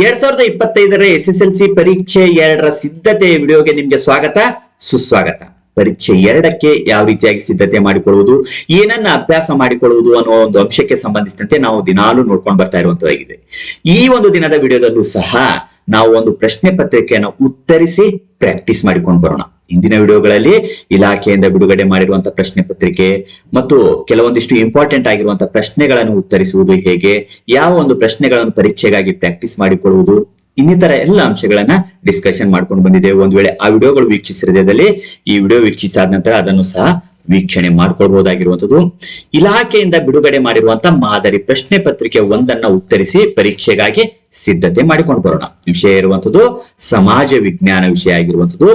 ಎರಡ್ ಸಾವಿರದ ಇಪ್ಪತ್ತೈದರ ಎಸ್ ಎಸ್ ಎಲ್ ಸಿ ಪರೀಕ್ಷೆ ಎರಡರ ಸಿದ್ಧತೆ ವಿಡಿಯೋಗೆ ನಿಮ್ಗೆ ಸ್ವಾಗತ, ಸುಸ್ವಾಗತ. ಪರೀಕ್ಷೆ ಎರಡಕ್ಕೆ ಯಾವ ರೀತಿಯಾಗಿ ಸಿದ್ಧತೆ ಮಾಡಿಕೊಳ್ಳುವುದು, ಏನನ್ನ ಅಭ್ಯಾಸ ಮಾಡಿಕೊಳ್ಳುವುದು ಅನ್ನೋ ಒಂದು ಅಂಶಕ್ಕೆ ಸಂಬಂಧಿಸಿದಂತೆ ನಾವು ದಿನಾಲು ನೋಡ್ಕೊಂಡು ಬರ್ತಾ ಇರುವಂತದ್ದಾಗಿದೆ ಈ ಒಂದು ದಿನದ ವಿಡಿಯೋದಲ್ಲೂ ಸಹ ನಾವು ಒಂದು ಪ್ರಶ್ನೆ ಪತ್ರಿಕೆಯನ್ನು ಉತ್ತರಿಸಿ ಪ್ರಾಕ್ಟೀಸ್ ಮಾಡಿಕೊಂಡು ಬರೋಣ. ಇಂದಿನ ವಿಡಿಯೋಗಳಲ್ಲಿ ಇಲಾಖೆಯಿಂದ ಬಿಡುಗಡೆ ಮಾಡಿರುವಂತಹ ಪ್ರಶ್ನೆ ಪತ್ರಿಕೆ ಮತ್ತು ಕೆಲವೊಂದಿಷ್ಟು ಇಂಪಾರ್ಟೆಂಟ್ ಆಗಿರುವಂತಹ ಪ್ರಶ್ನೆಗಳನ್ನು ಉತ್ತರಿಸುವುದು ಹೇಗೆ, ಯಾವ ಒಂದು ಪ್ರಶ್ನೆಗಳನ್ನು ಪರೀಕ್ಷೆಗಾಗಿ ಪ್ರಾಕ್ಟೀಸ್ ಮಾಡಿಕೊಳ್ಳುವುದು, ಇನ್ನಿತರ ಎಲ್ಲ ಅಂಶಗಳನ್ನ ಡಿಸ್ಕಷನ್ ಮಾಡ್ಕೊಂಡು ಬಂದಿದ್ದೇವೆ. ಒಂದು ವೇಳೆ ಆ ವಿಡಿಯೋಗಳು ವೀಕ್ಷಿಸಿರದಲ್ಲಿ ಈ ವಿಡಿಯೋ ವೀಕ್ಷಿಸಾದ ನಂತರ ಅದನ್ನು ಸಹ ವೀಕ್ಷಣೆ ಮಾಡ್ಕೊಳ್ಬಹುದಾಗಿರುವಂತದ್ದು ಇಲಾಖೆಯಿಂದ ಬಿಡುಗಡೆ ಮಾಡಿರುವಂತಹ ಮಾದರಿ ಪ್ರಶ್ನೆ ಪತ್ರಿಕೆ ಒಂದನ್ನ ಉತ್ತರಿಸಿ ಪರೀಕ್ಷೆಗಾಗಿ ಸಿದ್ಧತೆ ಮಾಡಿಕೊಂಡು ಬರೋಣ. ವಿಷಯ ಇರುವಂತದ್ದು ಸಮಾಜ ವಿಜ್ಞಾನ ವಿಷಯ ಆಗಿರುವಂತದ್ದು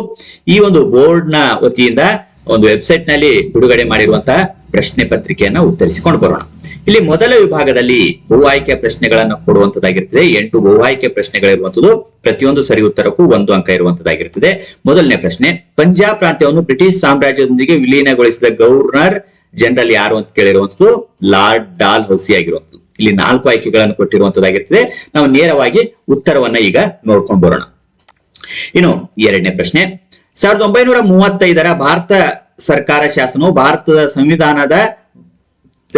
ಈ ಒಂದು ಬೋರ್ಡ್ನ ವತಿಯಿಂದ ಒಂದು ವೆಬ್ಸೈಟ್ನಲ್ಲಿ ಬಿಡುಗಡೆ ಮಾಡಿರುವಂತಹ ಪ್ರಶ್ನೆ ಪತ್ರಿಕೆಯನ್ನ ಉತ್ತರಿಸಿಕೊಂಡು ಬರೋಣ. ಇಲ್ಲಿ ಮೊದಲ ವಿಭಾಗದಲ್ಲಿ ಭೂ ಆಯ್ಕೆ ಪ್ರಶ್ನೆಗಳನ್ನು ಕೊಡುವಂತದ್ದಾಗಿರ್ತದೆ ಎಂಟು ಭೂ ಆಯ್ಕೆ ಪ್ರಶ್ನೆಗಳಿರುವಂತದ್ದು ಪ್ರತಿಯೊಂದು ಸರಿ ಉತ್ತರಕ್ಕೂ ಒಂದು ಅಂಕ ಇರುವಂತದ್ದಾಗಿರ್ತದೆ ಮೊದಲನೇ ಪ್ರಶ್ನೆ, ಪಂಜಾಬ್ ಪ್ರಾಂತ್ಯವನ್ನು ಬ್ರಿಟಿಷ್ ಸಾಮ್ರಾಜ್ಯದೊಂದಿಗೆ ವಿಲೀನಗೊಳಿಸಿದ ಗವರ್ನರ್ ಜನರಲ್ ಯಾರು ಅಂತ ಕೇಳಿರುವಂತದ್ದು ಲಾರ್ಡ್ ಡಾಲ್ ಹೌಸಿ ಆಗಿರುವಂತದ್ದು ಇಲ್ಲಿ ನಾಲ್ಕು ಆಯ್ಕೆಗಳನ್ನು ಕೊಟ್ಟಿರುವಂತದ್ದಾಗಿರ್ತದೆ. ನಾವು ನೇರವಾಗಿ ಉತ್ತರವನ್ನ ಈಗ ನೋಡ್ಕೊಂಡು ಬರೋಣ. ಇನ್ನು ಎರಡನೇ ಪ್ರಶ್ನೆ. ಸಾವಿರದ ಒಂಬೈನೂರ ಮೂವತ್ತೈದರ ಭಾರತ ಸರ್ಕಾರ ಶಾಸನವು ಭಾರತದ ಸಂವಿಧಾನದ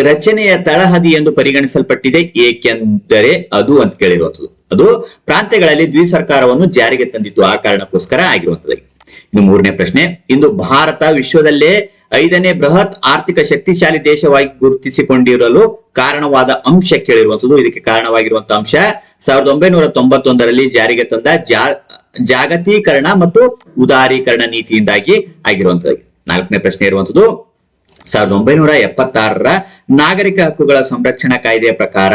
ರಚನೆಯ ತಳಹದಿ ಎಂದು ಪರಿಗಣಿಸಲ್ಪಟ್ಟಿದೆ. ಏಕೆಂದರೆ ಅದು ಅಂತ ಕೇಳಿರುವಂಥದ್ದು ಅದು ಪ್ರಾಂತ್ಯಗಳಲ್ಲಿ ದ್ವಿ ಸರ್ಕಾರವನ್ನು ಜಾರಿಗೆ ತಂದಿದ್ದು ಆ ಕಾರಣಕ್ಕೋಸ್ಕರ ಆಗಿರುವಂತದ್ದು. ಇನ್ನು ಮೂರನೇ ಪ್ರಶ್ನೆ. ಇಂದು ಭಾರತ ವಿಶ್ವದಲ್ಲೇ ಐದನೇ ಬೃಹತ್ ಆರ್ಥಿಕ ಶಕ್ತಿಶಾಲಿ ದೇಶವಾಗಿ ಗುರುತಿಸಿಕೊಂಡಿರಲು ಕಾರಣವಾದ ಅಂಶ ಕೇಳಿರುವಂತದ್ದು ಇದಕ್ಕೆ ಕಾರಣವಾಗಿರುವಂತಹ ಅಂಶ, ಸಾವಿರದ ಒಂಬೈನೂರ ತೊಂಬತ್ತೊಂದರಲ್ಲಿ ಜಾರಿಗೆ ತಂದ ಜಾಗತೀಕರಣ ಮತ್ತು ಉದಾರೀಕರಣ ನೀತಿಯಿಂದಾಗಿ ಆಗಿರುವಂತದ್ದು ನಾಲ್ಕನೇ ಪ್ರಶ್ನೆ ಇರುವಂತದ್ದು ಸಾವಿರದ ಒಂಬೈನೂರ ಎಪ್ಪತ್ತಾರರ ನಾಗರಿಕ ಹಕ್ಕುಗಳ ಸಂರಕ್ಷಣಾ ಕಾಯ್ದೆಯ ಪ್ರಕಾರ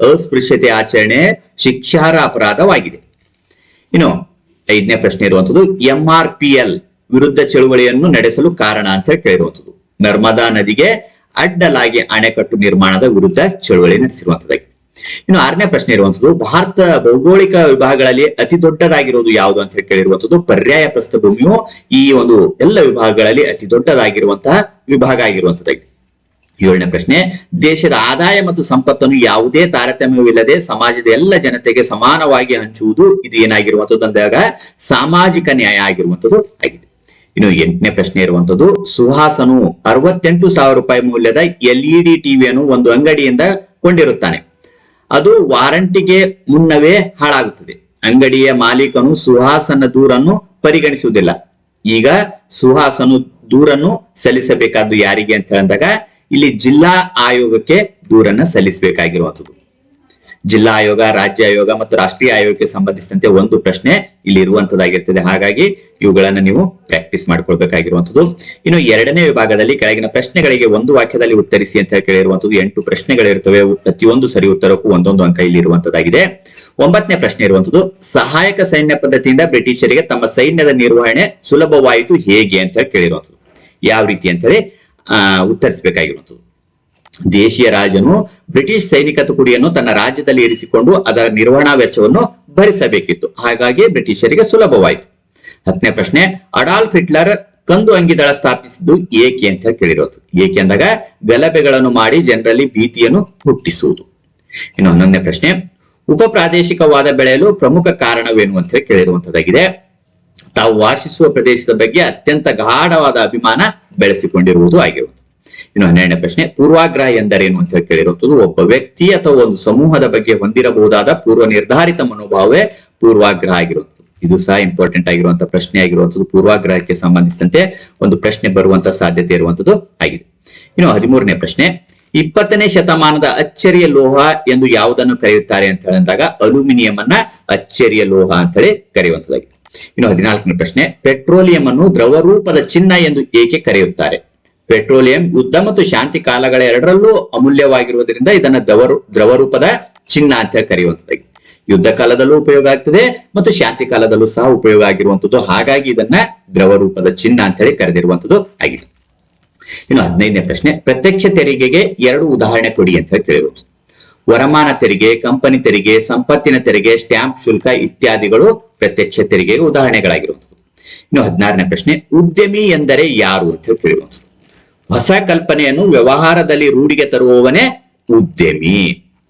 ಅಸ್ಪೃಶ್ಯತೆ ಆಚರಣೆ ಶಿಕ್ಷಾರ್ಹ ಅಪರಾಧವಾಗಿದೆ. ಇನ್ನು ಐದನೇ ಪ್ರಶ್ನೆ ಇರುವಂತದ್ದು ಎಂ ಆರ್ ಪಿ ಎಲ್ ವಿರುದ್ಧ ಚಳುವಳಿಯನ್ನು ನಡೆಸಲು ಕಾರಣ ಅಂತ ಹೇಳಿ ಕೇಳಿರುವಂತದ್ದು ನರ್ಮದಾ ನದಿಗೆ ಅಡ್ಡಲಾಗಿ ಅಣೆಕಟ್ಟು ನಿರ್ಮಾಣದ ವಿರುದ್ಧ ಚಳುವಳಿ ನಡೆಸಿರುವಂತದ್ದಾಗಿದೆ ಇನ್ನು ಆರನೇ ಪ್ರಶ್ನೆ ಇರುವಂತದ್ದು ಭಾರತ ಭೌಗೋಳಿಕ ವಿಭಾಗಗಳಲ್ಲಿ ಅತಿ ದೊಡ್ಡದಾಗಿರುವುದು ಯಾವುದು ಅಂತ ಹೇಳಿ ಕೇಳಿರುವಂತದ್ದು ಪರ್ಯಾಯ ಪ್ರಸ್ಥಭೂಮಿಯು ಈ ಒಂದು ಎಲ್ಲ ವಿಭಾಗಗಳಲ್ಲಿ ಅತಿ ದೊಡ್ಡದಾಗಿರುವಂತಹ ವಿಭಾಗ ಆಗಿರುವಂತದ್ದಾಗಿದೆ ಏಳನೇ ಪ್ರಶ್ನೆ, ದೇಶದ ಆದಾಯ ಮತ್ತು ಸಂಪತ್ತನ್ನು ಯಾವುದೇ ತಾರತಮ್ಯವಿಲ್ಲದೆ ಸಮಾಜದ ಎಲ್ಲ ಜನತೆಗೆ ಸಮಾನವಾಗಿ ಹಂಚುವುದು ಇದು ಏನಾಗಿರುವಂಥದ್ದು ಅಂದಾಗ ಸಾಮಾಜಿಕ ನ್ಯಾಯ ಆಗಿರುವಂಥದ್ದು ಆಗಿದೆ. ಇನ್ನು ಎಂಟನೇ ಪ್ರಶ್ನೆ ಇರುವಂಥದ್ದು ಸುಹಾಸನು ಅರವತ್ತೆಂಟು ಸಾವಿರ ರೂಪಾಯಿ ಮೂಲ್ಯದ ಎಲ್ಇಡಿ ಟಿವಿಯನ್ನು ಒಂದು ಅಂಗಡಿಯಿಂದ ಕೊಂಡಿರುತ್ತಾನೆ. ಅದು ವಾರಂಟಿಗೆ ಮುನ್ನವೇ ಹಾಳಾಗುತ್ತದೆ. ಅಂಗಡಿಯ ಮಾಲೀಕನು ಸುಹಾಸನ ದೂರನ್ನು ಪರಿಗಣಿಸುವುದಿಲ್ಲ. ಈಗ ಸುಹಾಸನು ದೂರನ್ನು ಸಲ್ಲಿಸಬೇಕಾದ್ದು ಯಾರಿಗೆ ಅಂತ ಹೇಳಿದಾಗ ಇಲ್ಲಿ ಜಿಲ್ಲಾ ಆಯೋಗಕ್ಕೆ ದೂರನ್ನ ಸಲ್ಲಿಸಬೇಕಾಗಿರುವಂಥದ್ದು. ಜಿಲ್ಲಾ ಆಯೋಗ, ರಾಜ್ಯ ಆಯೋಗ ಮತ್ತು ರಾಷ್ಟ್ರೀಯ ಆಯೋಗಕ್ಕೆ ಸಂಬಂಧಿಸಿದಂತೆ ಒಂದು ಪ್ರಶ್ನೆ ಇಲ್ಲಿ ಇರುವಂತದ್ದಾಗಿರ್ತದೆ ಹಾಗಾಗಿ ಇವುಗಳನ್ನ ನೀವು ಪ್ರಾಕ್ಟೀಸ್ ಮಾಡ್ಕೊಳ್ಬೇಕಾಗಿರುವಂತದ್ದು ಇನ್ನು ಎರಡನೇ ವಿಭಾಗದಲ್ಲಿ ಕೆಳಗಿನ ಪ್ರಶ್ನೆಗಳಿಗೆ ಒಂದು ವಾಕ್ಯದಲ್ಲಿ ಉತ್ತರಿಸಿ ಅಂತ ಕೇಳಿರುವಂತದ್ದು ಎಂಟು ಪ್ರಶ್ನೆಗಳಿರ್ತವೆ. ಪ್ರತಿಯೊಂದು ಸರಿ ಉತ್ತರಕ್ಕೂ ಒಂದೊಂದು ಅಂಕ ಇಲ್ಲಿ ಇರುವಂತದ್ದಾಗಿದೆ ಒಂಬತ್ತನೇ ಪ್ರಶ್ನೆ ಇರುವಂತದ್ದು ಸಹಾಯಕ ಸೈನ್ಯ ಪದ್ಧತಿಯಿಂದ ಬ್ರಿಟಿಷರಿಗೆ ತಮ್ಮ ಸೈನ್ಯದ ನಿರ್ವಹಣೆ ಸುಲಭವಾಯಿತು ಹೇಗೆ ಅಂತ ಕೇಳಿರುವಂಥದ್ದು. ಯಾವ ರೀತಿ ಅಂತ ಹೇಳಿ ಆ ಉತ್ತರಿಸಬೇಕಾಗಿರುವಂತದ್ದು ದೇಶೀಯ ರಾಜನು ಬ್ರಿಟಿಷ್ ಸೈನಿಕ ತುಕುಡಿಯನ್ನು ತನ್ನ ರಾಜ್ಯದಲ್ಲಿ ಇರಿಸಿಕೊಂಡು ಅದರ ನಿರ್ವಹಣಾ ವೆಚ್ಚವನ್ನು ಭರಿಸಬೇಕಿತ್ತು. ಹಾಗಾಗಿ ಬ್ರಿಟಿಷರಿಗೆ ಸುಲಭವಾಯಿತು. ಹತ್ತನೇ ಪ್ರಶ್ನೆ, ಅಡಾಲ್ಫ್ ಹಿಟ್ಲರ್ ಕಂದು ಅಂಗಿದಳ ಸ್ಥಾಪಿಸಿದ್ದು ಏಕೆ ಅಂತ ಹೇಳಿ ಕೇಳಿರೋದು. ಏಕೆ ಅಂದಾಗ ಗಲಭೆಗಳನ್ನು ಮಾಡಿ ಜನರಲ್ಲಿ ಭೀತಿಯನ್ನು ಹುಟ್ಟಿಸುವುದು. ಇನ್ನು ಹನ್ನೊಂದನೇ ಪ್ರಶ್ನೆ ಉಪ ಪ್ರಾದೇಶಿಕವಾದ ಬೆಳೆಯಲು ಪ್ರಮುಖ ಕಾರಣವೇನು ಅಂತ ಹೇಳಿ ತಾವು ವಾಸಿಸುವ ಪ್ರದೇಶದ ಬಗ್ಗೆ ಅತ್ಯಂತ ಗಾಢವಾದ ಅಭಿಮಾನ ಬೆಳೆಸಿಕೊಂಡಿರುವುದು ಆಗಿರುವುದು. ಇನ್ನು ಹನ್ನೆರಡನೇ ಪ್ರಶ್ನೆ, ಪೂರ್ವಾಗ್ರಹ ಎಂದರೇನು ಅಂತ ಹೇಳಿ ಒಬ್ಬ ವ್ಯಕ್ತಿ ಅಥವಾ ಒಂದು ಸಮೂಹದ ಬಗ್ಗೆ ಹೊಂದಿರಬಹುದಾದ ಪೂರ್ವ ನಿರ್ಧಾರಿತ ಮನೋಭಾವವೇ ಪೂರ್ವಾಗ್ರಹ ಆಗಿರುವುದು ಇದು ಸಹ ಇಂಪಾರ್ಟೆಂಟ್ ಆಗಿರುವಂತಹ ಪ್ರಶ್ನೆ ಆಗಿರುವಂತದ್ದು ಪೂರ್ವಾಗ್ರಹಕ್ಕೆ ಸಂಬಂಧಿಸಿದಂತೆ ಒಂದು ಪ್ರಶ್ನೆ ಬರುವಂತ ಸಾಧ್ಯತೆ ಇರುವಂತದ್ದು ಆಗಿದೆ. ಇನ್ನು ಹದಿಮೂರನೇ ಪ್ರಶ್ನೆ, ಇಪ್ಪತ್ತನೇ ಶತಮಾನದ ಅಚ್ಚರಿಯ ಲೋಹ ಎಂದು ಯಾವುದನ್ನು ಕರೆಯುತ್ತಾರೆ ಅಂತ ಹೇಳಿದಾಗ ಅಲ್ಯೂಮಿನಿಯಂ ಅನ್ನ ಅಚ್ಚರಿಯ ಲೋಹ ಅಂತ ಹೇಳಿ ಕರೆಯುವಂತದ್ದಾಗಿದೆ ಇನ್ನು ಹದಿನಾಲ್ಕನೇ ಪ್ರಶ್ನೆ, ಪೆಟ್ರೋಲಿಯಂ ಅನ್ನು ದ್ರವ ರೂಪದ ಚಿನ್ನ ಎಂದು ಏಕೆ ಕರೆಯುತ್ತಾರೆ? ಪೆಟ್ರೋಲಿಯಂ ಯುದ್ಧ ಮತ್ತು ಶಾಂತಿ ಕಾಲಗಳ ಎರಡರಲ್ಲೂ ಅಮೂಲ್ಯವಾಗಿರುವುದರಿಂದ ಇದನ್ನ ದ್ರವ ದ್ರವ ರೂಪದ ಚಿನ್ನ ಅಂತ ಕರೆಯುವಂತದ್ದಾಗಿ ಯುದ್ಧ ಕಾಲದಲ್ಲೂ ಉಪಯೋಗ ಆಗ್ತದೆ ಮತ್ತು ಶಾಂತಿ ಕಾಲದಲ್ಲೂ ಸಹ ಉಪಯೋಗ ಆಗಿರುವಂತದ್ದು ಹಾಗಾಗಿ ಇದನ್ನ ದ್ರವ ರೂಪದ ಚಿನ್ನ ಅಂತ ಹೇಳಿ ಕರೆದಿರುವಂತದ್ದು ಆಗಿದೆ. ಇನ್ನು ಹದಿನೈದನೇ ಪ್ರಶ್ನೆ, ಪ್ರತ್ಯಕ್ಷ ತೆರಿಗೆಗೆ ಎರಡು ಉದಾಹರಣೆ ಕೊಡಿ ಅಂತ ಹೇಳಿ ಕೇಳಿರುವುದು ವರಮಾನ ತೆರಿಗೆ, ಕಂಪನಿ ತೆರಿಗೆ, ಸಂಪತ್ತಿನ ತೆರಿಗೆ, ಸ್ಟ್ಯಾಂಪ್, ಶುಲ್ಕ ಇತ್ಯಾದಿಗಳು ಪ್ರತ್ಯಕ್ಷ ತೆರಿಗೆಗೆ ಉದಾಹರಣೆಗಳಾಗಿರುವಂಥದ್ದು ಇನ್ನು ಹದಿನಾರನೇ ಪ್ರಶ್ನೆ, ಉದ್ಯಮಿ ಎಂದರೆ ಯಾರು ಅಂತ ಹೇಳಿ ಹೊಸ ಕಲ್ಪನೆಯನ್ನು ವ್ಯವಹಾರದಲ್ಲಿ ರೂಢಿಗೆ ತರುವವನೇ ಉದ್ಯಮಿ.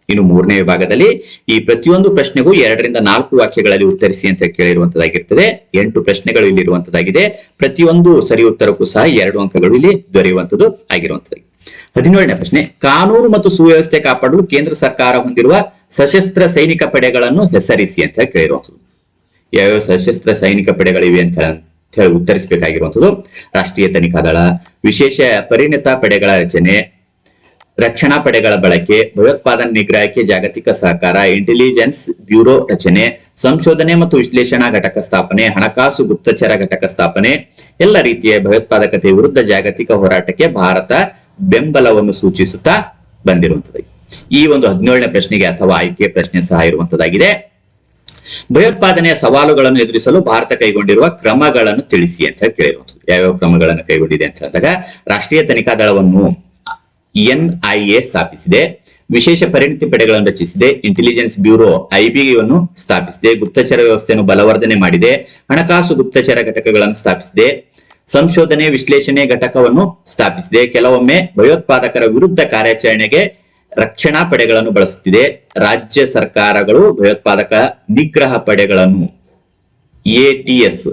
ಇನ್ನು ಮೂರನೇ ವಿಭಾಗದಲ್ಲಿ ಈ ಪ್ರತಿಯೊಂದು ಪ್ರಶ್ನೆಗೂ ಎರಡರಿಂದ ನಾಲ್ಕು ವಾಕ್ಯಗಳಲ್ಲಿ ಉತ್ತರಿಸಿ ಅಂತ ಕೇಳಿರುವಂತದಾಗಿರ್ತದೆ ಎಂಟು ಪ್ರಶ್ನೆಗಳು ಇಲ್ಲಿ ಇರುವಂತದ್ದಾಗಿದೆ ಪ್ರತಿಯೊಂದು ಸರಿ ಉತ್ತರಕ್ಕೂ ಸಹ ಎರಡು ಅಂಕಗಳು ಇಲ್ಲಿ ದೊರೆಯುವಂತದ್ದು ಆಗಿರುವಂತದ್ದು ಹದಿನೇಳನೇ ಪ್ರಶ್ನೆ, ಕಾನೂನು ಮತ್ತು ಸುವ್ಯವಸ್ಥೆ ಕಾಪಾಡಲು ಕೇಂದ್ರ ಸರ್ಕಾರ ಹೊಂದಿರುವ ಸಶಸ್ತ್ರ ಸೈನಿಕ ಪಡೆಗಳನ್ನು ಹೆಸರಿಸಿ ಅಂತ ಹೇಳಿ ಕೇಳಿರುವಂತದ್ದು ಯಾವ್ಯಾವ ಸಶಸ್ತ್ರ ಸೈನಿಕ ಪಡೆಗಳಿವೆ ಅಂತ ಹೇಳಿ ಉತ್ತರಿಸಬೇಕಾಗಿರುವಂತದ್ದು ರಾಷ್ಟ್ರೀಯ ತನಿಖಾ ದಳ, ವಿಶೇಷ ಪರಿಣಿತ ಪಡೆಗಳ ರಚನೆ, ರಕ್ಷಣಾ ಪಡೆಗಳ ಬಳಕೆ, ಭಯೋತ್ಪಾದನೆ ನಿಗ್ರಹಕ್ಕೆ ಜಾಗತಿಕ ಸಹಕಾರ ಇಂಟೆಲಿಜೆನ್ಸ್ ಬ್ಯೂರೋ ರಚನೆ, ಸಂಶೋಧನೆ ಮತ್ತು ವಿಶ್ಲೇಷಣಾ ಘಟಕ ಸ್ಥಾಪನೆ, ಹಣಕಾಸು ಗುಪ್ತಚರ ಘಟಕ ಸ್ಥಾಪನೆ, ಎಲ್ಲ ರೀತಿಯ ಭಯೋತ್ಪಾದಕತೆ ವಿರುದ್ಧ ಜಾಗತಿಕ ಹೋರಾಟಕ್ಕೆ ಭಾರತ ಬೆಂಬಲವನ್ನು ಸೂಚಿಸುತ್ತಾ ಬಂದಿರುವಂತದ್ದು ಈ ಒಂದು ಹದಿನೇಳನೇ ಪ್ರಶ್ನೆಗೆ ಅಥವಾ ಆಯ್ಕೆ ಪ್ರಶ್ನೆ ಸಹ ಇರುವಂತದ್ದಾಗಿದೆ ಭಯೋತ್ಪಾದನೆಯ ಸವಾಲುಗಳನ್ನು ಎದುರಿಸಲು ಭಾರತ ಕೈಗೊಂಡಿರುವ ಕ್ರಮಗಳನ್ನು ತಿಳಿಸಿ ಅಂತ ಕೇಳಿರುವಂಥದ್ದು. ಯಾವ್ಯಾವ ಕ್ರಮಗಳನ್ನು ಕೈಗೊಂಡಿದೆ ಅಂತ ಹೇಳಿದಾಗ, ರಾಷ್ಟ್ರೀಯ ತನಿಖಾ ದಳವನ್ನು ಎನ್ಐಎ ಸ್ಥಾಪಿಸಿದೆ, ವಿಶೇಷ ಪರಿಣಿತಿ ಪಡೆಗಳನ್ನು ರಚಿಸಿದೆ ಇಂಟೆಲಿಜೆನ್ಸ್ ಬ್ಯೂರೋ ಐಬಿಯನ್ನು ಸ್ಥಾಪಿಸಿದೆ, ಗುಪ್ತಚರ ವ್ಯವಸ್ಥೆಯನ್ನು ಬಲವರ್ಧನೆ ಮಾಡಿದೆ, ಹಣಕಾಸು ಗುಪ್ತಚರ ಘಟಕಗಳನ್ನು ಸ್ಥಾಪಿಸಿದೆ ಸಂಶೋಧನೆ ವಿಶ್ಲೇಷಣೆ ಘಟಕವನ್ನು ಸ್ಥಾಪಿಸಿದೆ. ಕೆಲವೊಮ್ಮೆ ಭಯೋತ್ಪಾದಕರ ವಿರುದ್ಧ ಕಾರ್ಯಾಚರಣೆಗೆ ರಕ್ಷಣಾ ಪಡೆಗಳನ್ನು ಬಳಸುತ್ತಿದೆ. ರಾಜ್ಯ ಸರ್ಕಾರಗಳು ಭಯೋತ್ಪಾದಕ ನಿಗ್ರಹ ಪಡೆಗಳನ್ನು ಎಟಿಎಸ್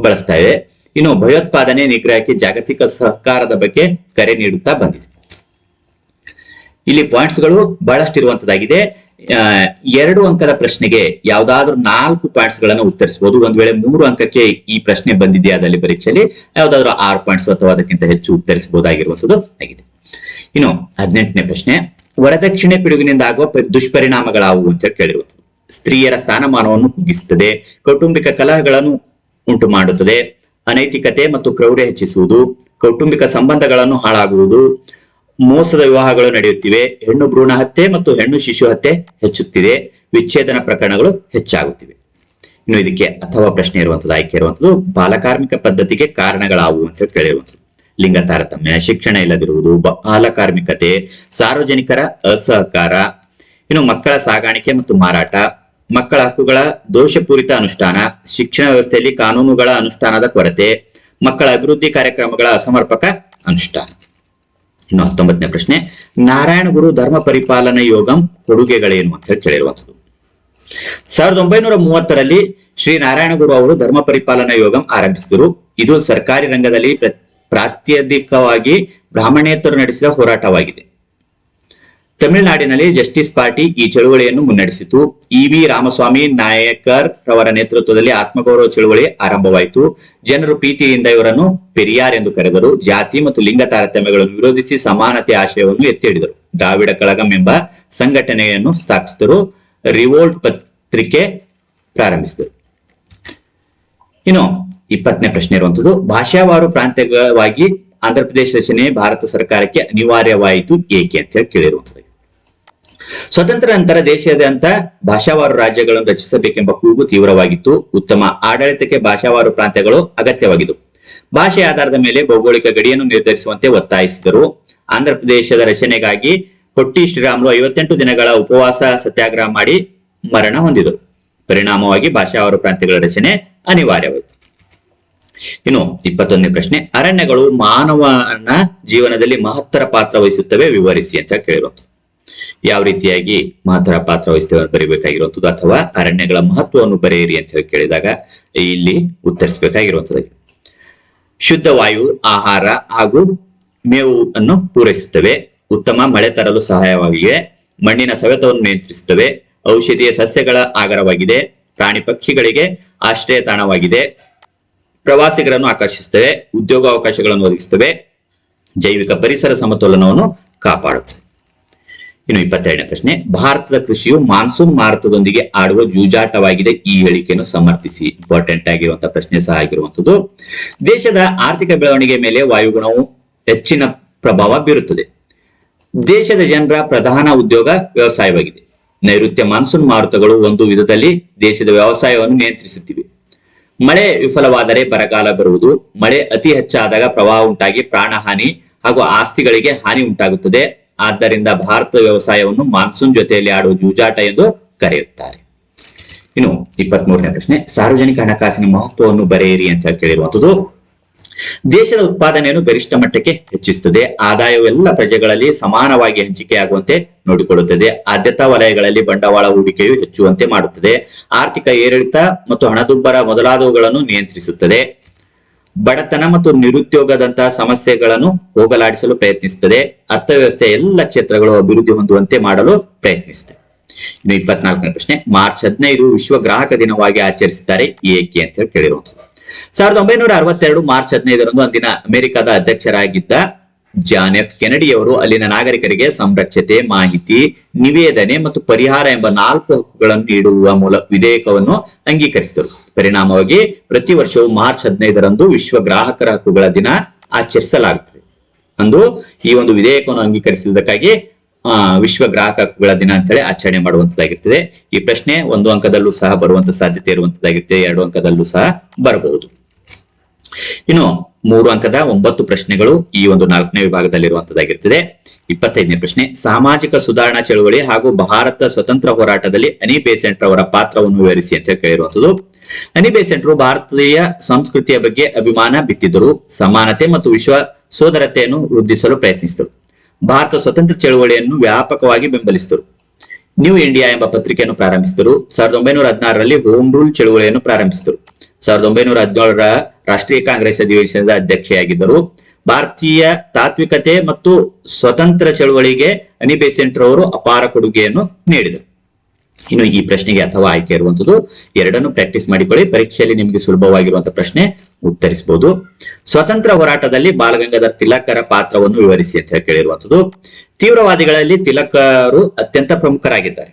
ಬಳಸ್ತಾ ಇವೆ. ಇನ್ನು ಭಯೋತ್ಪಾದನೆ ನಿಗ್ರಹಕ್ಕೆ ಜಾಗತಿಕ ಸಹಕಾರದ ಬಗ್ಗೆ ಕರೆ ನೀಡುತ್ತಾ ಬಂದಿದೆ. ಇಲ್ಲಿ ಪಾಯಿಂಟ್ಸ್ಗಳು ಬಹಳಷ್ಟು ಇರುವಂತದ್ದಾಗಿದೆ. ಎರಡು ಅಂಕದ ಪ್ರಶ್ನೆಗೆ ಯಾವ್ದಾದ್ರು ನಾಲ್ಕು ಪಾಯಿಂಟ್ಸ್ಗಳನ್ನು ಉತ್ತರಿಸಬಹುದು ಒಂದ್ ವೇಳೆ ಮೂರು ಅಂಕಕ್ಕೆ ಈ ಪ್ರಶ್ನೆ ಬಂದಿದೆಯಾದಲ್ಲಿ ಪರೀಕ್ಷೆಯಲ್ಲಿ? ಯಾವ್ದಾದ್ರು ಆರು ಪಾಯಿಂಟ್ಸ್ ಅಥವಾ ಅದಕ್ಕಿಂತ ಹೆಚ್ಚು ಉತ್ತರಿಸಬಹುದಾಗಿರುವಂತದ್ದು ಆಗಿದೆ. ಇನ್ನು ಹದಿನೆಂಟನೇ ಪ್ರಶ್ನೆ, ವರದಕ್ಷಿಣೆ ಪಿಡುಗಿನಿಂದ ಆಗುವ ದುಷ್ಪರಿಣಾಮಗಳಾವು ಅಂತ ಕೇಳಿರುವಂತದ್ದು. ಸ್ತ್ರೀಯರ ಸ್ಥಾನಮಾನವನ್ನು ಕುಗ್ಗಿಸುತ್ತದೆ, ಕೌಟುಂಬಿಕ ಕಲಹಗಳನ್ನು ಉಂಟು ಮಾಡುತ್ತದೆ ಅನೈತಿಕತೆ ಮತ್ತು ಕ್ರೌರ್ಯ ಹೆಚ್ಚಿಸುವುದು, ಕೌಟುಂಬಿಕ ಸಂಬಂಧಗಳನ್ನು ಹಾಳಾಗುವುದು ಮೋಸದ ವಿವಾಹಗಳು ನಡೆಯುತ್ತಿವೆ, ಹೆಣ್ಣು ಭ್ರೂಣ ಹತ್ಯೆ ಮತ್ತು ಹೆಣ್ಣು ಶಿಶು ಹತ್ಯೆ ಹೆಚ್ಚುತ್ತಿದೆ, ವಿಚ್ಛೇದನ ಪ್ರಕರಣಗಳು ಹೆಚ್ಚಾಗುತ್ತಿವೆ. ಇನ್ನು ಇದಕ್ಕೆ ಅಥವಾ ಪ್ರಶ್ನೆ ಇರುವಂತದ್ದು ಆಯ್ಕೆ ಇರುವಂತದ್ದು ಬಾಲಕಾರ್ಮಿಕ ಪದ್ಧತಿಗೆ ಕಾರಣಗಳಾವು ಅಂತ ಕೇಳಿರುವಂತದ್ದು ಲಿಂಗ ತಾರತಮ್ಯ, ಶಿಕ್ಷಣ ಇಲ್ಲದಿರುವುದು ಬಾಲಕಾರ್ಮಿಕತೆ ಸಾರ್ವಜನಿಕರ ಅಸಹಕಾರ, ಇನ್ನು ಮಕ್ಕಳ ಸಾಗಾಣಿಕೆ ಮತ್ತು ಮಾರಾಟ, ಮಕ್ಕಳ ಹಕ್ಕುಗಳ ದೋಷಪೂರಿತ ಅನುಷ್ಠಾನ, ಶಿಕ್ಷಣ ವ್ಯವಸ್ಥೆಯಲ್ಲಿ ಕಾನೂನುಗಳ ಅನುಷ್ಠಾನದ ಕೊರತೆ, ಮಕ್ಕಳ ಅಭಿವೃದ್ಧಿ ಕಾರ್ಯಕ್ರಮಗಳ ಅಸಮರ್ಪಕ ಅನುಷ್ಠಾನ. ಇನ್ನು ಹತ್ತೊಂಬತ್ತನೇ ಪ್ರಶ್ನೆ, ನಾರಾಯಣ ಗುರು ಧರ್ಮ ಪರಿಪಾಲನಾ ಯೋಗಂ ಕೊಡುಗೆಗಳೇನು ಅಂತ ಹೇಳಿ ಕೇಳಿರುವಂಥದ್ದು. ಸಾವಿರದ ಒಂಬೈನೂರ ಮೂವತ್ತರಲ್ಲಿ ಶ್ರೀ ನಾರಾಯಣ ಗುರು ಅವರು ಧರ್ಮ ಪರಿಪಾಲನಾ ಯೋಗಂ ಆರಂಭಿಸಿದರು. ಇದು ಸರ್ಕಾರಿ ರಂಗದಲ್ಲಿ ಪ್ರ- ಪ್ರಾತ್ಯಧಿಕವಾಗಿ ಬ್ರಾಹ್ಮಣೇತರು ನಡೆಸಿದ ಹೋರಾಟವಾಗಿದೆ. ತಮಿಳುನಾಡಿನಲ್ಲಿ ಜಸ್ಟಿಸ್ ಪಾರ್ಟಿ ಈ ಚಳುವಳಿಯನ್ನು ಮುನ್ನಡೆಸಿತು. ಇ ವಿ ರಾಮಸ್ವಾಮಿ ನಾಯಕರ್ ರವರ ನೇತೃತ್ವದಲ್ಲಿ ಆತ್ಮಗೌರವ ಚಳುವಳಿ ಆರಂಭವಾಯಿತು. ಜನರು ಪ್ರೀತಿಯಿಂದ ಇವರನ್ನು ಪೆರಿಯಾರ್ ಎಂದು ಕರೆದರು. ಜಾತಿ ಮತ್ತು ಲಿಂಗ ತಾರತಮ್ಯಗಳನ್ನು ವಿರೋಧಿಸಿ ಸಮಾನತೆ ಆಶಯವನ್ನು ಎತ್ತಿ ಹಿಡಿದರು ದ್ರಾವಿಡ ಕಳಗಂ ಎಂಬ ಸಂಘಟನೆಯನ್ನು ಸ್ಥಾಪಿಸಿದರು. ರಿವೋಲ್ಟ್ ಪತ್ರಿಕೆ ಪ್ರಾರಂಭಿಸಿದರು. ಇನ್ನು ಇಪ್ಪತ್ತನೇ ಪ್ರಶ್ನೆ ಇರುವಂತದ್ದು ಭಾಷಾವಾರು ಪ್ರಾಂತ್ಯವಾಗಿ ಆಂಧ್ರಪ್ರದೇಶ ರಚನೆ ಭಾರತ ಸರ್ಕಾರಕ್ಕೆ ಅನಿವಾರ್ಯವಾಯಿತು ಏಕೆ ಅಂತ ಹೇಳಿ ಕೇಳಿರುವಂತದ್ದು ಸ್ವತಂತ್ರ ನಂತರ ದೇಶಾದ್ಯಂತ ಭಾಷಾವಾರು ರಾಜ್ಯಗಳನ್ನು ರಚಿಸಬೇಕೆಂಬ ಕೂಗು ತೀವ್ರವಾಗಿತ್ತು. ಉತ್ತಮ ಆಡಳಿತಕ್ಕೆ ಭಾಷಾವಾರು ಪ್ರಾಂತ್ಯಗಳು ಅಗತ್ಯವಾಗಿದ್ದು ಭಾಷೆ ಆಧಾರದ ಮೇಲೆ ಭೌಗೋಳಿಕ ಗಡಿಯನ್ನು ನಿರ್ಧರಿಸುವಂತೆ ಒತ್ತಾಯಿಸಿದರು. ಆಂಧ್ರ ಪ್ರದೇಶದ ರಚನೆಗಾಗಿ ಹೊಟ್ಟಿ ಶ್ರೀರಾಮುಲು ಐವತ್ತೆಂಟು ದಿನಗಳ ಉಪವಾಸ ಸತ್ಯಾಗ್ರಹ ಮಾಡಿ ಮರಣ ಹೊಂದಿದರು. ಪರಿಣಾಮವಾಗಿ ಭಾಷಾವಾರು ಪ್ರಾಂತ್ಯಗಳ ರಚನೆ ಅನಿವಾರ್ಯವಾಯಿತು. ಇನ್ನು ಇಪ್ಪತ್ತೊಂದನೇ ಪ್ರಶ್ನೆ, ಅರಣ್ಯಗಳು ಮಾನವನ ಜೀವನದಲ್ಲಿ ಮಹತ್ತರ ಪಾತ್ರ ವಹಿಸುತ್ತವೆ ವಿವರಿಸಿ ಅಂತ ಕೇಳಿರುವಂಥದ್ದು ಯಾವ ರೀತಿಯಾಗಿ ಮಹತ್ತರ ಪಾತ್ರ ವಹಿಸ್ತೇವೆ ಬರೀಬೇಕಾಗಿರುವಂಥದ್ದು ಅಥವಾ ಅರಣ್ಯಗಳ ಮಹತ್ವವನ್ನು ಬರೆಯಿರಿ ಅಂತ ಹೇಳಿ ಕೇಳಿದಾಗ ಇಲ್ಲಿ ಉತ್ತರಿಸಬೇಕಾಗಿರುವಂಥದ್ದು ಶುದ್ಧ ವಾಯು, ಆಹಾರ ಹಾಗೂ ಮೇವು ಅನ್ನು ಪೂರೈಸುತ್ತವೆ. ಉತ್ತಮ ಮಳೆ ತರಲು ಸಹಾಯವಾಗಿವೆ ಮಣ್ಣಿನ ಸವೆತವನ್ನು ನಿಯಂತ್ರಿಸುತ್ತವೆ. ಔಷಧೀಯ ಸಸ್ಯಗಳ ಆಗರವಾಗಿದೆ ಪ್ರಾಣಿ ಪಕ್ಷಿಗಳಿಗೆ ಆಶ್ರಯ ತಾಣವಾಗಿದೆ. ಪ್ರವಾಸಿಗರನ್ನು ಆಕರ್ಷಿಸುತ್ತವೆ. ಉದ್ಯೋಗಾವಕಾಶಗಳನ್ನು ಒದಗಿಸುತ್ತವೆ. ಜೈವಿಕ ಪರಿಸರ ಸಮತೋಲನವನ್ನು ಕಾಪಾಡುತ್ತದೆ ಇನ್ನು ಇಪ್ಪತ್ತೆರಡನೇ ಪ್ರಶ್ನೆ, ಭಾರತದ ಕೃಷಿಯು ಮಾನ್ಸೂನ್ ಮಾರುತದೊಂದಿಗೆ ಆಡುವ ಜೂಜಾಟವಾಗಿದೆ ಈ ಹೇಳಿಕೆಯನ್ನು ಸಮರ್ಥಿಸಿ. ಇಂಪಾರ್ಟೆಂಟ್ ಆಗಿರುವಂತಹ ಪ್ರಶ್ನೆ ಸಹ ಆಗಿರುವಂತದ್ದು ದೇಶದ ಆರ್ಥಿಕ ಬೆಳವಣಿಗೆ ಮೇಲೆ ವಾಯುಗುಣವು ಹೆಚ್ಚಿನ ಪ್ರಭಾವ ಬೀರುತ್ತದೆ. ದೇಶದ ಜನರ ಪ್ರಧಾನ ಉದ್ಯೋಗ ವ್ಯವಸಾಯವಾಗಿದೆ. ನೈಋತ್ಯ ಮಾನ್ಸೂನ್ ಮಾರುತಗಳು ಒಂದು ವಿಧದಲ್ಲಿ ದೇಶದ ವ್ಯವಸಾಯವನ್ನು ನಿಯಂತ್ರಿಸುತ್ತಿವೆ. ಮಳೆ ವಿಫಲವಾದರೆ ಬರಗಾಲ ಬರುವುದು. ಮಳೆ ಅತಿ ಹೆಚ್ಚಾದಾಗ ಪ್ರವಾಹ ಉಂಟಾಗಿ ಪ್ರಾಣಹಾನಿ ಹಾಗೂ ಆಸ್ತಿಗಳಿಗೆ ಹಾನಿ ಉಂಟಾಗುತ್ತದೆ. ಆದ್ದರಿಂದ ಭಾರತ ವ್ಯವಸಾಯವನ್ನು ಮಾನ್ಸೂನ್ ಜೊತೆಯಲ್ಲಿ ಆಡುವ ಜೂಜಾಟ ಎಂದು ಕರೆಯುತ್ತಾರೆ. ಇನ್ನು ಇಪ್ಪತ್ತ್ ಮೂರನೇ ಪ್ರಶ್ನೆ, ಸಾರ್ವಜನಿಕ ಹಣಕಾಸಿನ ಮಹತ್ವವನ್ನು ಬರೆಯಿರಿ ಅಂತ ಕೇಳಿರುವಂತದ್ದು ದೇಶದ ಉತ್ಪಾದನೆಯನ್ನು ಗರಿಷ್ಠ ಮಟ್ಟಕ್ಕೆ ಹೆಚ್ಚಿಸುತ್ತದೆ, ಆದಾಯವು ಎಲ್ಲ ಪ್ರಜೆಗಳಲ್ಲಿ ಸಮಾನವಾಗಿ ಹಂಚಿಕೆಯಾಗುವಂತೆ ನೋಡಿಕೊಳ್ಳುತ್ತದೆ, ಆದ್ಯತಾ ವಲಯಗಳಲ್ಲಿ ಬಂಡವಾಳ ಹೂಡಿಕೆಯು ಹೆಚ್ಚುವಂತೆ ಮಾಡುತ್ತದೆ, ಆರ್ಥಿಕ ಏರಿಳಿತ ಮತ್ತು ಹಣದುಬ್ಬರ ಮೊದಲಾದವುಗಳನ್ನು ನಿಯಂತ್ರಿಸುತ್ತದೆ. ಬಡತನ ಮತ್ತು ನಿರುದ್ಯೋಗದಂತಹ ಸಮಸ್ಯೆಗಳನ್ನು ಹೋಗಲಾಡಿಸಲು ಪ್ರಯತ್ನಿಸುತ್ತದೆ. ಅರ್ಥವ್ಯವಸ್ಥೆಯ ಎಲ್ಲ ಕ್ಷೇತ್ರಗಳು ಅಭಿವೃದ್ಧಿ ಹೊಂದುವಂತೆ ಮಾಡಲು ಪ್ರಯತ್ನಿಸುತ್ತೆ. ಇನ್ನು ಇಪ್ಪತ್ನಾಲ್ಕನೇ ಪ್ರಶ್ನೆ, ಮಾರ್ಚ್ ಹದಿನೈದು ವಿಶ್ವ ಗ್ರಾಹಕ ದಿನವಾಗಿ ಆಚರಿಸುತ್ತಾರೆ ಏಕೆ ಅಂತ ಹೇಳಿ ಕೇಳಿರುವಂತದ್ದು ಸಾವಿರದ ಒಂಬೈನೂರ ಅರವತ್ತೆರಡು ಮಾರ್ಚ್ ಹದಿನೈದರಂದು ಅಂದಿನ ಅಮೆರಿಕದ ಅಧ್ಯಕ್ಷರಾಗಿದ್ದ ಜಾನ್ ಎಫ್ ಕೆನಡಿಯವರು ಅಲ್ಲಿನ ನಾಗರಿಕರಿಗೆ ಸಂರಕ್ಷತೆ, ಮಾಹಿತಿ, ನಿವೇದನೆ ಮತ್ತು ಪರಿಹಾರ ಎಂಬ ನಾಲ್ಕು ಹಕ್ಕುಗಳನ್ನು ನೀಡುವ ಮೂಲ ವಿಧೇಯಕವನ್ನು ಅಂಗೀಕರಿಸಿದರು. ಪರಿಣಾಮವಾಗಿ ಪ್ರತಿ ವರ್ಷವೂ ಮಾರ್ಚ್ ಹದಿನೈದರಂದು ವಿಶ್ವ ಗ್ರಾಹಕರ ಹಕ್ಕುಗಳ ದಿನ ಆಚರಿಸಲಾಗುತ್ತದೆ. ಅಂದು ಈ ಒಂದು ವಿಧೇಯಕವನ್ನು ಅಂಗೀಕರಿಸಿದ್ದಕ್ಕಾಗಿ, ಆ, ವಿಶ್ವ ಗ್ರಾಹಕ ಹಕ್ಕುಗಳ ದಿನ ಅಂತೇಳಿ ಆಚರಣೆ ಮಾಡುವಂತದ್ದಾಗಿರ್ತದೆ. ಈ ಪ್ರಶ್ನೆ ಒಂದು ಅಂಕದಲ್ಲೂ ಸಹ ಬರುವಂತ ಸಾಧ್ಯತೆ ಇರುವಂತದ್ದಾಗಿರ್ತದೆ, ಎರಡು ಅಂಕದಲ್ಲೂ ಸಹ ಬರಬಹುದು. ಇನ್ನು ಮೂರು ಅಂಕದ ಒಂಬತ್ತು ಪ್ರಶ್ನೆಗಳು ಈ ಒಂದು ನಾಲ್ಕನೇ ವಿಭಾಗದಲ್ಲಿರುವಂತದ್ದಾಗಿರ್ತದೆ. ಇಪ್ಪತ್ತೈದನೇ ಪ್ರಶ್ನೆ, ಸಾಮಾಜಿಕ ಸುಧಾರಣಾ ಚಳುವಳಿ ಹಾಗೂ ಭಾರತ ಸ್ವತಂತ್ರ ಹೋರಾಟದಲ್ಲಿ ಅನಿ ಬೇಸೆಂಟ್ ಅವರ ಪಾತ್ರವನ್ನು ವಿವರಿಸಿ ಅಂತ ಕೇಳಿರುವಂತದ್ದು. ಅನಿ ಬೇಸೆಂಟ್ರು ಭಾರತೀಯ ಸಂಸ್ಕೃತಿಯ ಬಗ್ಗೆ ಅಭಿಮಾನ ಬಿತ್ತಿದ್ದರು. ಸಮಾನತೆ ಮತ್ತು ವಿಶ್ವ ಸೋದರತೆಯನ್ನು ವೃದ್ಧಿಸಲು ಪ್ರಯತ್ನಿಸಿದರು. ಭಾರತ ಸ್ವತಂತ್ರ ಚಳುವಳಿಯನ್ನು ವ್ಯಾಪಕವಾಗಿ ಬೆಂಬಲಿಸಿದರು. ನ್ಯೂ ಇಂಡಿಯಾ ಎಂಬ ಪತ್ರಿಕೆಯನ್ನು ಪ್ರಾರಂಭಿಸಿದರು. ಸಾವಿರದ ಒಂಬೈನೂರ ಹದಿನಾರರಲ್ಲಿ ಹೋಮ್ ರೂಲ್ ಚಳುವಳಿಯನ್ನು ಪ್ರಾರಂಭಿಸಿದರು. ಸಾವಿರದ ಒಂಬೈನೂರ ಹದಿನೇಳರ ರಾಷ್ಟ್ರೀಯ ಕಾಂಗ್ರೆಸ್ ಅಧಿವೇಶನದ ಅಧ್ಯಕ್ಷೆಯಾಗಿದ್ದರು. ಭಾರತೀಯ ತಾತ್ವಿಕತೆ ಮತ್ತು ಸ್ವತಂತ್ರ ಚಳುವಳಿಗೆ ಅನಿಬೇಸೆಂಟ್ ಅವರು ಅಪಾರ ಕೊಡುಗೆಯನ್ನು ನೀಡಿದರು. ಇನ್ನು ಈ ಪ್ರಶ್ನೆಗೆ ಅಥವಾ ಆಯ್ಕೆ ಇರುವಂತದ್ದು ಎರಡನ್ನು ಪ್ರಾಕ್ಟೀಸ್ ಮಾಡಿಕೊಳ್ಳಿ. ಪರೀಕ್ಷೆಯಲ್ಲಿ ನಿಮಗೆ ಸುಲಭವಾಗಿರುವಂತಹ ಪ್ರಶ್ನೆ ಉತ್ತರಿಸಬಹುದು ಸ್ವತಂತ್ರ ಹೋರಾಟದಲ್ಲಿ ಬಾಲಗಂಗಾಧರ್ ತಿಲಕರ ಪಾತ್ರವನ್ನು ವಿವರಿಸಿ ಅಂತ ಹೇಳಿ ಕೇಳಿರುವಂತದ್ದು ತೀವ್ರವಾದಿಗಳಲ್ಲಿ ತಿಲಕರು ಅತ್ಯಂತ ಪ್ರಮುಖರಾಗಿದ್ದಾರೆ.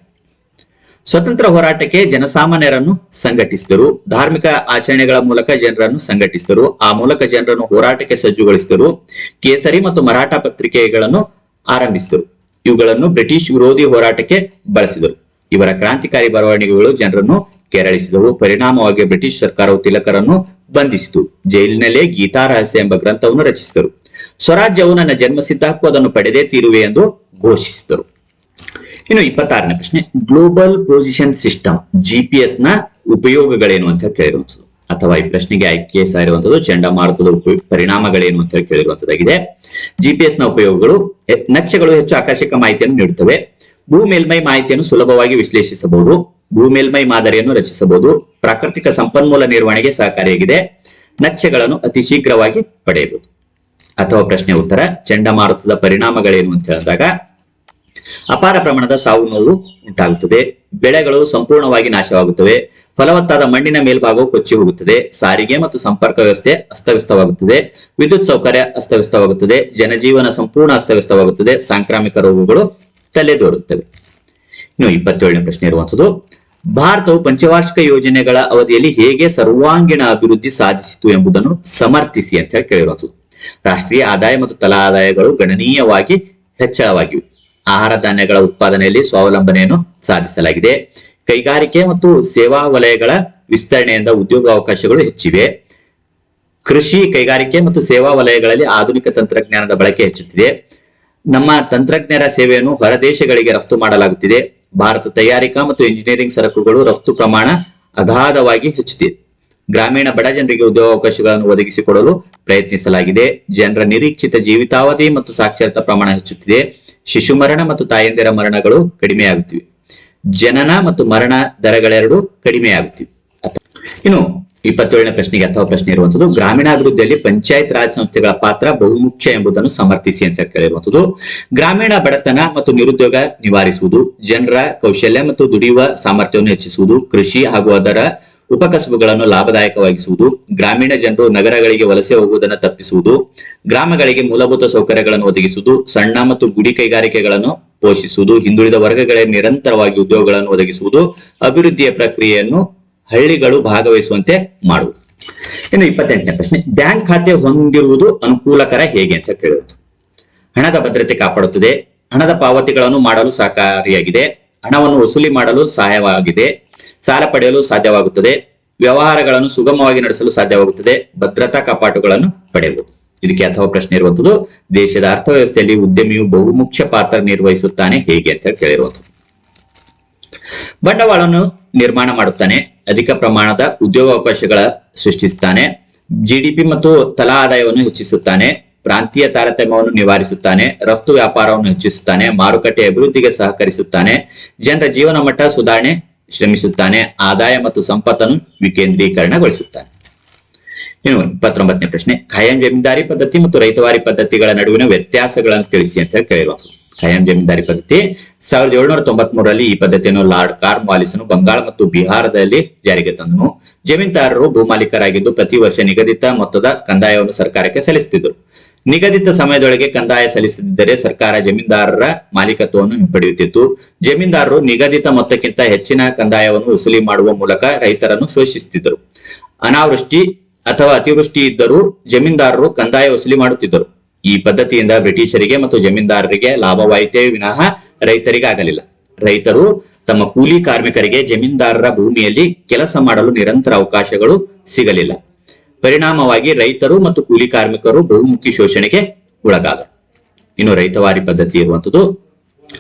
ಸ್ವತಂತ್ರ ಹೋರಾಟಕ್ಕೆ ಜನಸಾಮಾನ್ಯರನ್ನು ಸಂಘಟಿಸಿದರು. ಧಾರ್ಮಿಕ ಆಚರಣೆಗಳ ಮೂಲಕ ಜನರನ್ನು ಸಂಘಟಿಸಿದರು. ಆ ಮೂಲಕ ಜನರನ್ನು ಹೋರಾಟಕ್ಕೆ ಸಜ್ಜುಗೊಳಿಸಿದರು. ಕೇಸರಿ ಮತ್ತು ಮರಾಠ ಪತ್ರಿಕೆಗಳನ್ನು ಆರಂಭಿಸಿದರು. ಇವುಗಳನ್ನು ಬ್ರಿಟಿಷ್ ವಿರೋಧಿ ಹೋರಾಟಕ್ಕೆ ಬಳಸಿದರು. ಇವರ ಕ್ರಾಂತಿಕಾರಿ ಬರವಣಿಗೆಗಳು ಜನರನ್ನು ಕೆರಳಿಸಿದವು. ಪರಿಣಾಮವಾಗಿ ಬ್ರಿಟಿಷ್ ಸರ್ಕಾರವು ತಿಲಕರನ್ನು ಬಂಧಿಸಿತು. ಜೈಲಿನಲ್ಲೇ ಗೀತಾ ರಹಸ್ಯ ಎಂಬ ಗ್ರಂಥವನ್ನು ರಚಿಸಿದರು. ಸ್ವರಾಜ್ಯವು ನನ್ನ ಹಕ್ಕು, ಅದನ್ನು ಪಡೆದೇ ತೀರುವೆ ಎಂದು ಘೋಷಿಸಿದರು. ಇನ್ನು ಇಪ್ಪತ್ತಾರನೇ ಪ್ರಶ್ನೆ. ಗ್ಲೋಬಲ್ ಪೊಸಿಷನ್ ಸಿಸ್ಟಮ್ ಜಿಪಿಎಸ್ನ ಉಪಯೋಗಗಳೇನು ಅಂತ ಕೇಳಿರುವಂತದ್ದು ಅಥವಾ ಈ ಪ್ರಶ್ನೆಗೆ ಆಯ್ಕೆ ಸಾರಿರುವಂತದ್ದು ಚಂಡಮಾರುತದ ಪರಿಣಾಮಗಳೇನು ಅಂತ ಹೇಳಿ ಜಿಪಿಎಸ್ನ ಉಪಯೋಗಗಳು ನಕ್ಷೆಗಳು ಹೆಚ್ಚು ಆಕರ್ಷಕ ಮಾಹಿತಿಯನ್ನು ನೀಡುತ್ತವೆ. ಭೂ ಮೇಲ್ಮೈ ಮಾಹಿತಿಯನ್ನು ಸುಲಭವಾಗಿ ವಿಶ್ಲೇಷಿಸಬಹುದು. ಭೂ ಮೇಲ್ಮೈ ಮಾದರಿಯನ್ನು ರಚಿಸಬಹುದು. ಪ್ರಾಕೃತಿಕ ಸಂಪನ್ಮೂಲ ನಿರ್ವಹಣೆಗೆ ಸಹಕಾರಿಯಾಗಿದೆ. ನಕ್ಷೆಗಳನ್ನು ಅತಿ ಶೀಘ್ರವಾಗಿ ಪಡೆಯಬಹುದು. ಅಥವಾ ಪ್ರಶ್ನೆ ಉತ್ತರ ಚಂಡಮಾರುತದ ಪರಿಣಾಮಗಳೇನು ಅಂತ ಹೇಳಿದಾಗ ಅಪಾರ ಪ್ರಮಾಣದ ಸಾವು ನೋವು ಉಂಟಾಗುತ್ತದೆ. ಬೆಳೆಗಳು ಸಂಪೂರ್ಣವಾಗಿ ನಾಶವಾಗುತ್ತವೆ. ಫಲವತ್ತಾದ ಮಣ್ಣಿನ ಮೇಲ್ಭಾಗವು ಕೊಚ್ಚಿ ಹೋಗುತ್ತದೆ. ಸಾರಿಗೆ ಮತ್ತು ಸಂಪರ್ಕ ವ್ಯವಸ್ಥೆ ಅಸ್ತವ್ಯಸ್ತವಾಗುತ್ತದೆ. ವಿದ್ಯುತ್ ಸೌಕರ್ಯ ಅಸ್ತವ್ಯಸ್ತವಾಗುತ್ತದೆ. ಜನಜೀವನ ಸಂಪೂರ್ಣ ಅಸ್ತವ್ಯಸ್ತವಾಗುತ್ತದೆ. ಸಾಂಕ್ರಾಮಿಕ ರೋಗಗಳು ತಲೆದೋರುತ್ತವೆ. ಇನ್ನು ಇಪ್ಪತ್ತೇಳನೇ ಪ್ರಶ್ನೆ ಇರುವಂತದ್ದು ಭಾರತವು ಪಂಚವಾರ್ಷಿಕ ಯೋಜನೆಗಳ ಅವಧಿಯಲ್ಲಿ ಹೇಗೆ ಸರ್ವಾಂಗೀಣ ಅಭಿವೃದ್ಧಿ ಸಾಧಿಸಿತು ಎಂಬುದನ್ನು ಸಮರ್ಥಿಸಿ ಅಂತ ಹೇಳಿ ಕೇಳಿರುವಂತದ್ದು ರಾಷ್ಟ್ರೀಯ ಆದಾಯ ಮತ್ತು ತಲಾ ಆದಾಯಗಳು ಗಣನೀಯವಾಗಿ ಹೆಚ್ಚಳವಾಗಿವೆ. ಆಹಾರ ಧಾನ್ಯಗಳ ಉತ್ಪಾದನೆಯಲ್ಲಿ ಸ್ವಾವಲಂಬನೆಯನ್ನು ಸಾಧಿಸಲಾಗಿದೆ. ಕೈಗಾರಿಕೆ ಮತ್ತು ಸೇವಾ ವಲಯಗಳ ವಿಸ್ತರಣೆಯಿಂದ ಉದ್ಯೋಗಾವಕಾಶಗಳು ಹೆಚ್ಚಿವೆ. ಕೃಷಿ, ಕೈಗಾರಿಕೆ ಮತ್ತು ಸೇವಾ ವಲಯಗಳಲ್ಲಿ ಆಧುನಿಕ ತಂತ್ರಜ್ಞಾನದ ಬಳಕೆ ಹೆಚ್ಚುತ್ತಿದೆ. ನಮ್ಮ ತಂತ್ರಜ್ಞರ ಸೇವೆಯನ್ನು ಹೊರದೇಶಗಳಿಗೆ ರಫ್ತು ಮಾಡಲಾಗುತ್ತಿದೆ. ಭಾರತ ತಯಾರಿಕಾ ಮತ್ತು ಇಂಜಿನಿಯರಿಂಗ್ ಸರಕುಗಳು ರಫ್ತು ಪ್ರಮಾಣ ಅಗಾಧವಾಗಿ ಹೆಚ್ಚುತ್ತಿದೆ. ಗ್ರಾಮೀಣ ಬಡ ಜನರಿಗೆ ಉದ್ಯೋಗಾವಕಾಶಗಳನ್ನು ಒದಗಿಸಿಕೊಡಲು ಪ್ರಯತ್ನಿಸಲಾಗಿದೆ. ಜನರ ನಿರೀಕ್ಷಿತ ಜೀವಿತಾವಧಿ ಮತ್ತು ಸಾಕ್ಷರತಾ ಪ್ರಮಾಣ ಹೆಚ್ಚುತ್ತಿದೆ. ಶಿಶು ಮರಣ ಮತ್ತು ತಾಯಂದಿರ ಮರಣಗಳು ಕಡಿಮೆಯಾಗುತ್ತಿವೆ. ಜನನ ಮತ್ತು ಮರಣ ದರಗಳೆರಡು ಕಡಿಮೆಯಾಗುತ್ತಿವೆ. ಇನ್ನು ಇಪ್ಪತ್ತೇಳನೇ ಪ್ರಶ್ನೆಗೆ ಅಥವಾ ಪ್ರಶ್ನೆ ಇರುವಂತದ್ದು ಗ್ರಾಮೀಣಾಭಿವೃದ್ಧಿಯಲ್ಲಿ ಪಂಚಾಯತ್ ರಾಜ್ ಸಂಸ್ಥೆಗಳ ಪಾತ್ರ ಬಹುಮುಖ್ಯ ಎಂಬುದನ್ನು ಸಮರ್ಥಿಸಿ ಅಂತ ಕೇಳಿರುವಂತದ್ದು ಗ್ರಾಮೀಣ ಬಡತನ ಮತ್ತು ನಿರುದ್ಯೋಗ ನಿವಾರಿಸುವುದು, ಜನರ ಕೌಶಲ್ಯ ಮತ್ತು ದುಡಿಯುವ ಸಾಮರ್ಥ್ಯವನ್ನು ಹೆಚ್ಚಿಸುವುದು, ಕೃಷಿ ಹಾಗೂ ಅದರ ಉಪಕಸಬುಗಳನ್ನು ಲಾಭದಾಯಕವಾಗಿಸುವುದು, ಗ್ರಾಮೀಣ ಜನರು ನಗರಗಳಿಗೆ ವಲಸೆ ಹೋಗುವುದನ್ನು ತಪ್ಪಿಸುವುದು, ಗ್ರಾಮಗಳಿಗೆ ಮೂಲಭೂತ ಸೌಕರ್ಯಗಳನ್ನು ಒದಗಿಸುವುದು, ಸಣ್ಣ ಮತ್ತು ಗುಡಿ ಕೈಗಾರಿಕೆಗಳನ್ನು ಪೋಷಿಸುವುದು, ಹಿಂದುಳಿದ ವರ್ಗಗಳಿಗೆ ನಿರಂತರವಾಗಿ ಉದ್ಯೋಗಗಳನ್ನು ಒದಗಿಸುವುದು, ಅಭಿವೃದ್ಧಿಯ ಪ್ರಕ್ರಿಯೆಯನ್ನು ಹಳ್ಳಿಗಳು ಭಾಗವಹಿಸುವಂತೆ ಮಾಡುವುದು. ಇನ್ನು ಇಪ್ಪತ್ತೆಂಟನೇ ಪ್ರಶ್ನೆ, ಬ್ಯಾಂಕ್ ಖಾತೆ ಹೊಂದಿರುವುದು ಅನುಕೂಲಕರ ಹೇಗೆ ಅಂತ ಕೇಳುವುದು. ಹಣದ ಭದ್ರತೆ ಕಾಪಾಡುತ್ತದೆ, ಹಣದ ಪಾವತಿಗಳನ್ನು ಮಾಡಲು ಸಹಕಾರಿಯಾಗಿದೆ ಹಣವನ್ನು ವಸೂಲಿ ಮಾಡಲು ಸಹಾಯವಾಗಿದೆ. ಸಾಲ ಪಡೆಯಲು ಸಾಧ್ಯವಾಗುತ್ತದೆ. ವ್ಯವಹಾರಗಳನ್ನು ಸುಗಮವಾಗಿ ನಡೆಸಲು ಸಾಧ್ಯವಾಗುತ್ತದೆ. ಭದ್ರತಾ ಕಪಾಟುಗಳನ್ನು ಪಡೆಯಬಹುದು ಇದಕ್ಕೆ ಅಥವಾ ಪ್ರಶ್ನೆ ಇರುವಂತದ್ದು, ದೇಶದ ಅರ್ಥವ್ಯವಸ್ಥೆಯಲ್ಲಿ ಉದ್ಯಮಿಯು ಬಹುಮುಖ್ಯ ಪಾತ್ರ ನಿರ್ವಹಿಸುತ್ತಾನೆ ಹೇಗೆ ಅಂತ ಕೇಳಿರುವಂತದ್ದು. ಬಂಡವಾಳವನ್ನು ನಿರ್ಮಾಣ ಮಾಡುತ್ತಾನೆ. ಅಧಿಕ ಪ್ರಮಾಣದ ಉದ್ಯೋಗಾವಕಾಶಗಳ ಸೃಷ್ಟಿಸುತ್ತಾನೆ. ಜಿಡಿಪಿ ಮತ್ತು ತಲಾ ಆದಾಯವನ್ನು ಹೆಚ್ಚಿಸುತ್ತಾನೆ. ಪ್ರಾಂತೀಯ ತಾರತಮ್ಯವನ್ನು ನಿವಾರಿಸುತ್ತಾನೆ, ರಫ್ತು ವ್ಯಾಪಾರವನ್ನು ಹೆಚ್ಚಿಸುತ್ತಾನೆ, ಮಾರುಕಟ್ಟೆ ಅಭಿವೃದ್ಧಿಗೆ ಸಹಕರಿಸುತ್ತಾನೆ, ಜನರ ಜೀವನ ಮಟ್ಟ ಸುಧಾರಣೆ ಶ್ರಮಿಸುತ್ತಾನೆ, ಆದಾಯ ಮತ್ತು ಸಂಪತ್ತನ್ನು ವಿಕೇಂದ್ರೀಕರಣಗೊಳಿಸುತ್ತಾನೆ. ಇನ್ನು ಇಪ್ಪತ್ತೊಂಬತ್ತನೇ ಪ್ರಶ್ನೆ, ಖಾಯಂ ಜಮೀನ್ದಾರಿ ಪದ್ಧತಿ ಮತ್ತು ರೈತವಾರಿ ಪದ್ಧತಿಗಳ ನಡುವಿನ ವ್ಯತ್ಯಾಸಗಳನ್ನು ತಿಳಿಸಿ ಅಂತ ಹೇಳಿ ಖಾಯಂ ಜಮೀನ್ದಾರಿ ಪದ್ಧತಿ, ಸಾವಿರದ ಏಳ್ನೂರ ತೊಂಬತ್ ಮೂರರಲ್ಲಿ ಈ ಪದ್ಧತಿಯನ್ನು ಲಾರ್ಡ್ ಕಾರ್ ಮಾಲಿಸನು ಬಂಗಾಳ ಮತ್ತು ಬಿಹಾರದಲ್ಲಿ ಜಾರಿಗೆ ತಂದನು. ಜಮೀನ್ದಾರರು ಭೂಮಾಲೀಕರಾಗಿದ್ದು ಪ್ರತಿ ವರ್ಷ ನಿಗದಿತ ಮೊತ್ತದ ಕಂದಾಯವನ್ನು ಸರ್ಕಾರಕ್ಕೆ ಸಲ್ಲಿಸುತ್ತಿದ್ದರು. ನಿಗದಿತ ಸಮಯದೊಳಗೆ ಕಂದಾಯ ಸಲ್ಲಿಸದಿದ್ದರೆ ಸರ್ಕಾರ ಜಮೀನ್ದಾರರ ಮಾಲೀಕತ್ವವನ್ನು ಹಿಂಪಡೆಯುತ್ತಿತ್ತು. ಜಮೀನ್ದಾರರು ನಿಗದಿತ ಮೊತ್ತಕ್ಕಿಂತ ಹೆಚ್ಚಿನ ಕಂದಾಯವನ್ನು ವಸೂಲಿ ಮಾಡುವ ಮೂಲಕ ರೈತರನ್ನು ಶೋಷಿಸುತ್ತಿದ್ದರು. ಅನಾವೃಷ್ಟಿ ಅಥವಾ ಅತಿವೃಷ್ಟಿ ಇದ್ದರೂ ಜಮೀನ್ದಾರರು ಕಂದಾಯ ವಸೂಲಿ ಮಾಡುತ್ತಿದ್ದರು. ಈ ಪದ್ಧತಿಯಿಂದ ಬ್ರಿಟಿಷರಿಗೆ ಮತ್ತು ಜಮೀನ್ದಾರರಿಗೆ ಲಾಭವಾಯಿತೇ ವಿನಃ ರೈತರಿಗೆ ಆಗಲಿಲ್ಲ ರೈತರು ತಮ್ಮ ಕೂಲಿ ಕಾರ್ಮಿಕರಿಗೆ ಜಮೀನ್ದಾರರ ಭೂಮಿಯಲ್ಲಿ ಕೆಲಸ ಮಾಡಲು ನಿರಂತರ ಅವಕಾಶಗಳು ಸಿಗಲಿಲ್ಲ. ಪರಿಣಾಮವಾಗಿ ರೈತರು ಮತ್ತು ಕೂಲಿ ಕಾರ್ಮಿಕರು ಬಹುಮುಖಿ ಶೋಷಣೆಗೆ ಒಳಗಾದರು ಇನ್ನು ರೈತವಾರಿ ಪದ್ಧತಿ ಇರುವಂತದ್ದು,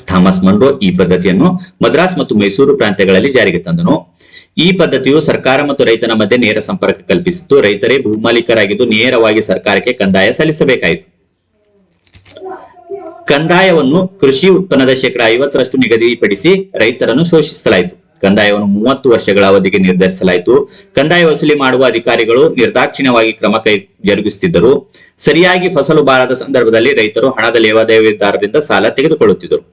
ಥಾಮಸ್ ಮನ್ರೋ ಈ ಪದ್ಧತಿಯನ್ನು ಮದ್ರಾಸ್ ಮತ್ತು ಮೈಸೂರು ಪ್ರಾಂತ್ಯಗಳಲ್ಲಿ ಜಾರಿಗೆ ತಂದನು. ಈ ಪದ್ಧತಿಯು ಸರ್ಕಾರ ಮತ್ತು ರೈತನ ಮಧ್ಯೆ ನೇರ ಸಂಪರ್ಕ ಕಲ್ಪಿಸಿತು ರೈತರೇ ಭೂಮಾಲೀಕರಾಗಿದ್ದು ನೇರವಾಗಿ ಸರ್ಕಾರಕ್ಕೆ ಕಂದಾಯ ಸಲ್ಲಿಸಬೇಕಾಯಿತು. ಕಂದಾಯವನ್ನು ಕೃಷಿ ಉತ್ಪನ್ನದ ಶೇಕಡಾ ಐವತ್ತರಷ್ಟು ನಿಗದಿಪಡಿಸಿ ರೈತರನ್ನು ಶೋಷಿಸಲಾಯಿತು. ಕಂದಾಯವನ್ನು ಮೂವತ್ತು ವರ್ಷಗಳ ಅವಧಿಗೆ ನಿರ್ಧರಿಸಲಾಯಿತು. ಕಂದಾಯ ವಸೂಲಿ ಮಾಡುವ ಅಧಿಕಾರಿಗಳು ನಿರ್ದಾಕ್ಷಿಣ್ಯವಾಗಿ ಕ್ರಮ ಕೈ ಜರುಗಿಸುತ್ತಿದ್ದರು. ಸರಿಯಾಗಿ ಫಸಲು ಬಾರದ ಸಂದರ್ಭದಲ್ಲಿ ರೈತರು ಹಣದ ಲೇವಾದೇವಿದಾರರಿಂದ ಸಾಲ ತೆಗೆದುಕೊಳ್ಳುತ್ತಿದ್ದರು.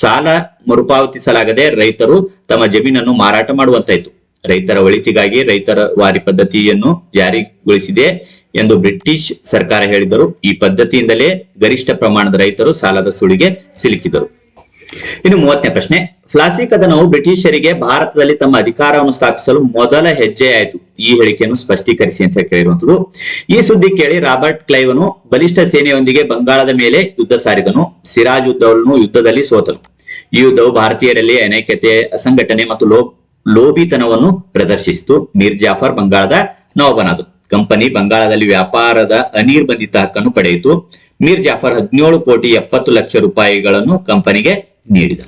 ಸಾಲ ಮರುಪಾವತಿಸಲಾಗದೆ ರೈತರು ತಮ್ಮ ಜಮೀನನ್ನು ಮಾರಾಟ ಮಾಡುವಂತಾಯಿತು. ರೈತರ ಒಳಿತಿಗಾಗಿ ರೈತರ ವಾರಿ ಪದ್ಧತಿಯನ್ನು ಜಾರಿಗೊಳಿಸಿದೆ ಎಂದು ಬ್ರಿಟಿಷ್ ಸರ್ಕಾರ ಹೇಳಿದರು ಈ ಪದ್ಧತಿಯಿಂದಲೇ ಗರಿಷ್ಠ ಪ್ರಮಾಣದ ರೈತರು ಸಾಲದ ಸುಳಿಗೆ ಸಿಲುಕಿದರು ಇನ್ನು ಮೂವತ್ತನೇ ಪ್ರಶ್ನೆ, ಫ್ಲಾಸಿ ಕದನವು ಬ್ರಿಟಿಷರಿಗೆ ಭಾರತದಲ್ಲಿ ತಮ್ಮ ಅಧಿಕಾರವನ್ನು ಸ್ಥಾಪಿಸಲು ಮೊದಲ ಹೆಜ್ಜೆಯಾಯಿತು. ಈ ಹೇಳಿಕೆಯನ್ನು ಸ್ಪಷ್ಟೀಕರಿಸಿ ಅಂತ ಕೇಳಿರುವಂತದ್ದು ಈ ಸುದ್ದಿ ಕೇಳಿ ರಾಬರ್ಟ್ ಕ್ಲೈವನು ಬಲಿಷ್ಠ ಸೇನೆಯೊಂದಿಗೆ ಬಂಗಾಳದ ಮೇಲೆ ಯುದ್ಧ ಸಾರಿದನು. ಸಿರಾಜ್ ಉದ್ದವನು ಯುದ್ಧದಲ್ಲಿ ಸೋತನು. ಈ ಯುದ್ಧವು ಭಾರತೀಯರಲ್ಲಿ ಅನೈಕ್ಯತೆ, ಅಸಂಘಟನೆ ಮತ್ತು ಲೋ, ಲೋಭಿತನವನ್ನು ಪ್ರದರ್ಶಿಸಿತು. ಮೀರ್ ಜಾಫರ್ ಬಂಗಾಳದ ನವಾಬನಾದು ಕಂಪನಿ ಬಂಗಾಳದಲ್ಲಿ ವ್ಯಾಪಾರದ ಅನಿರ್ಬಂಧಿತ ಹಕ್ಕನ್ನು ಪಡೆಯಿತು. ಮೀರ್ ಜಾಫರ್ ಹದಿನೇಳು ಕೋಟಿ ಎಪ್ಪತ್ತು ಲಕ್ಷ ರೂಪಾಯಿಗಳನ್ನು ಕಂಪನಿಗೆ ನೀಡಿದ.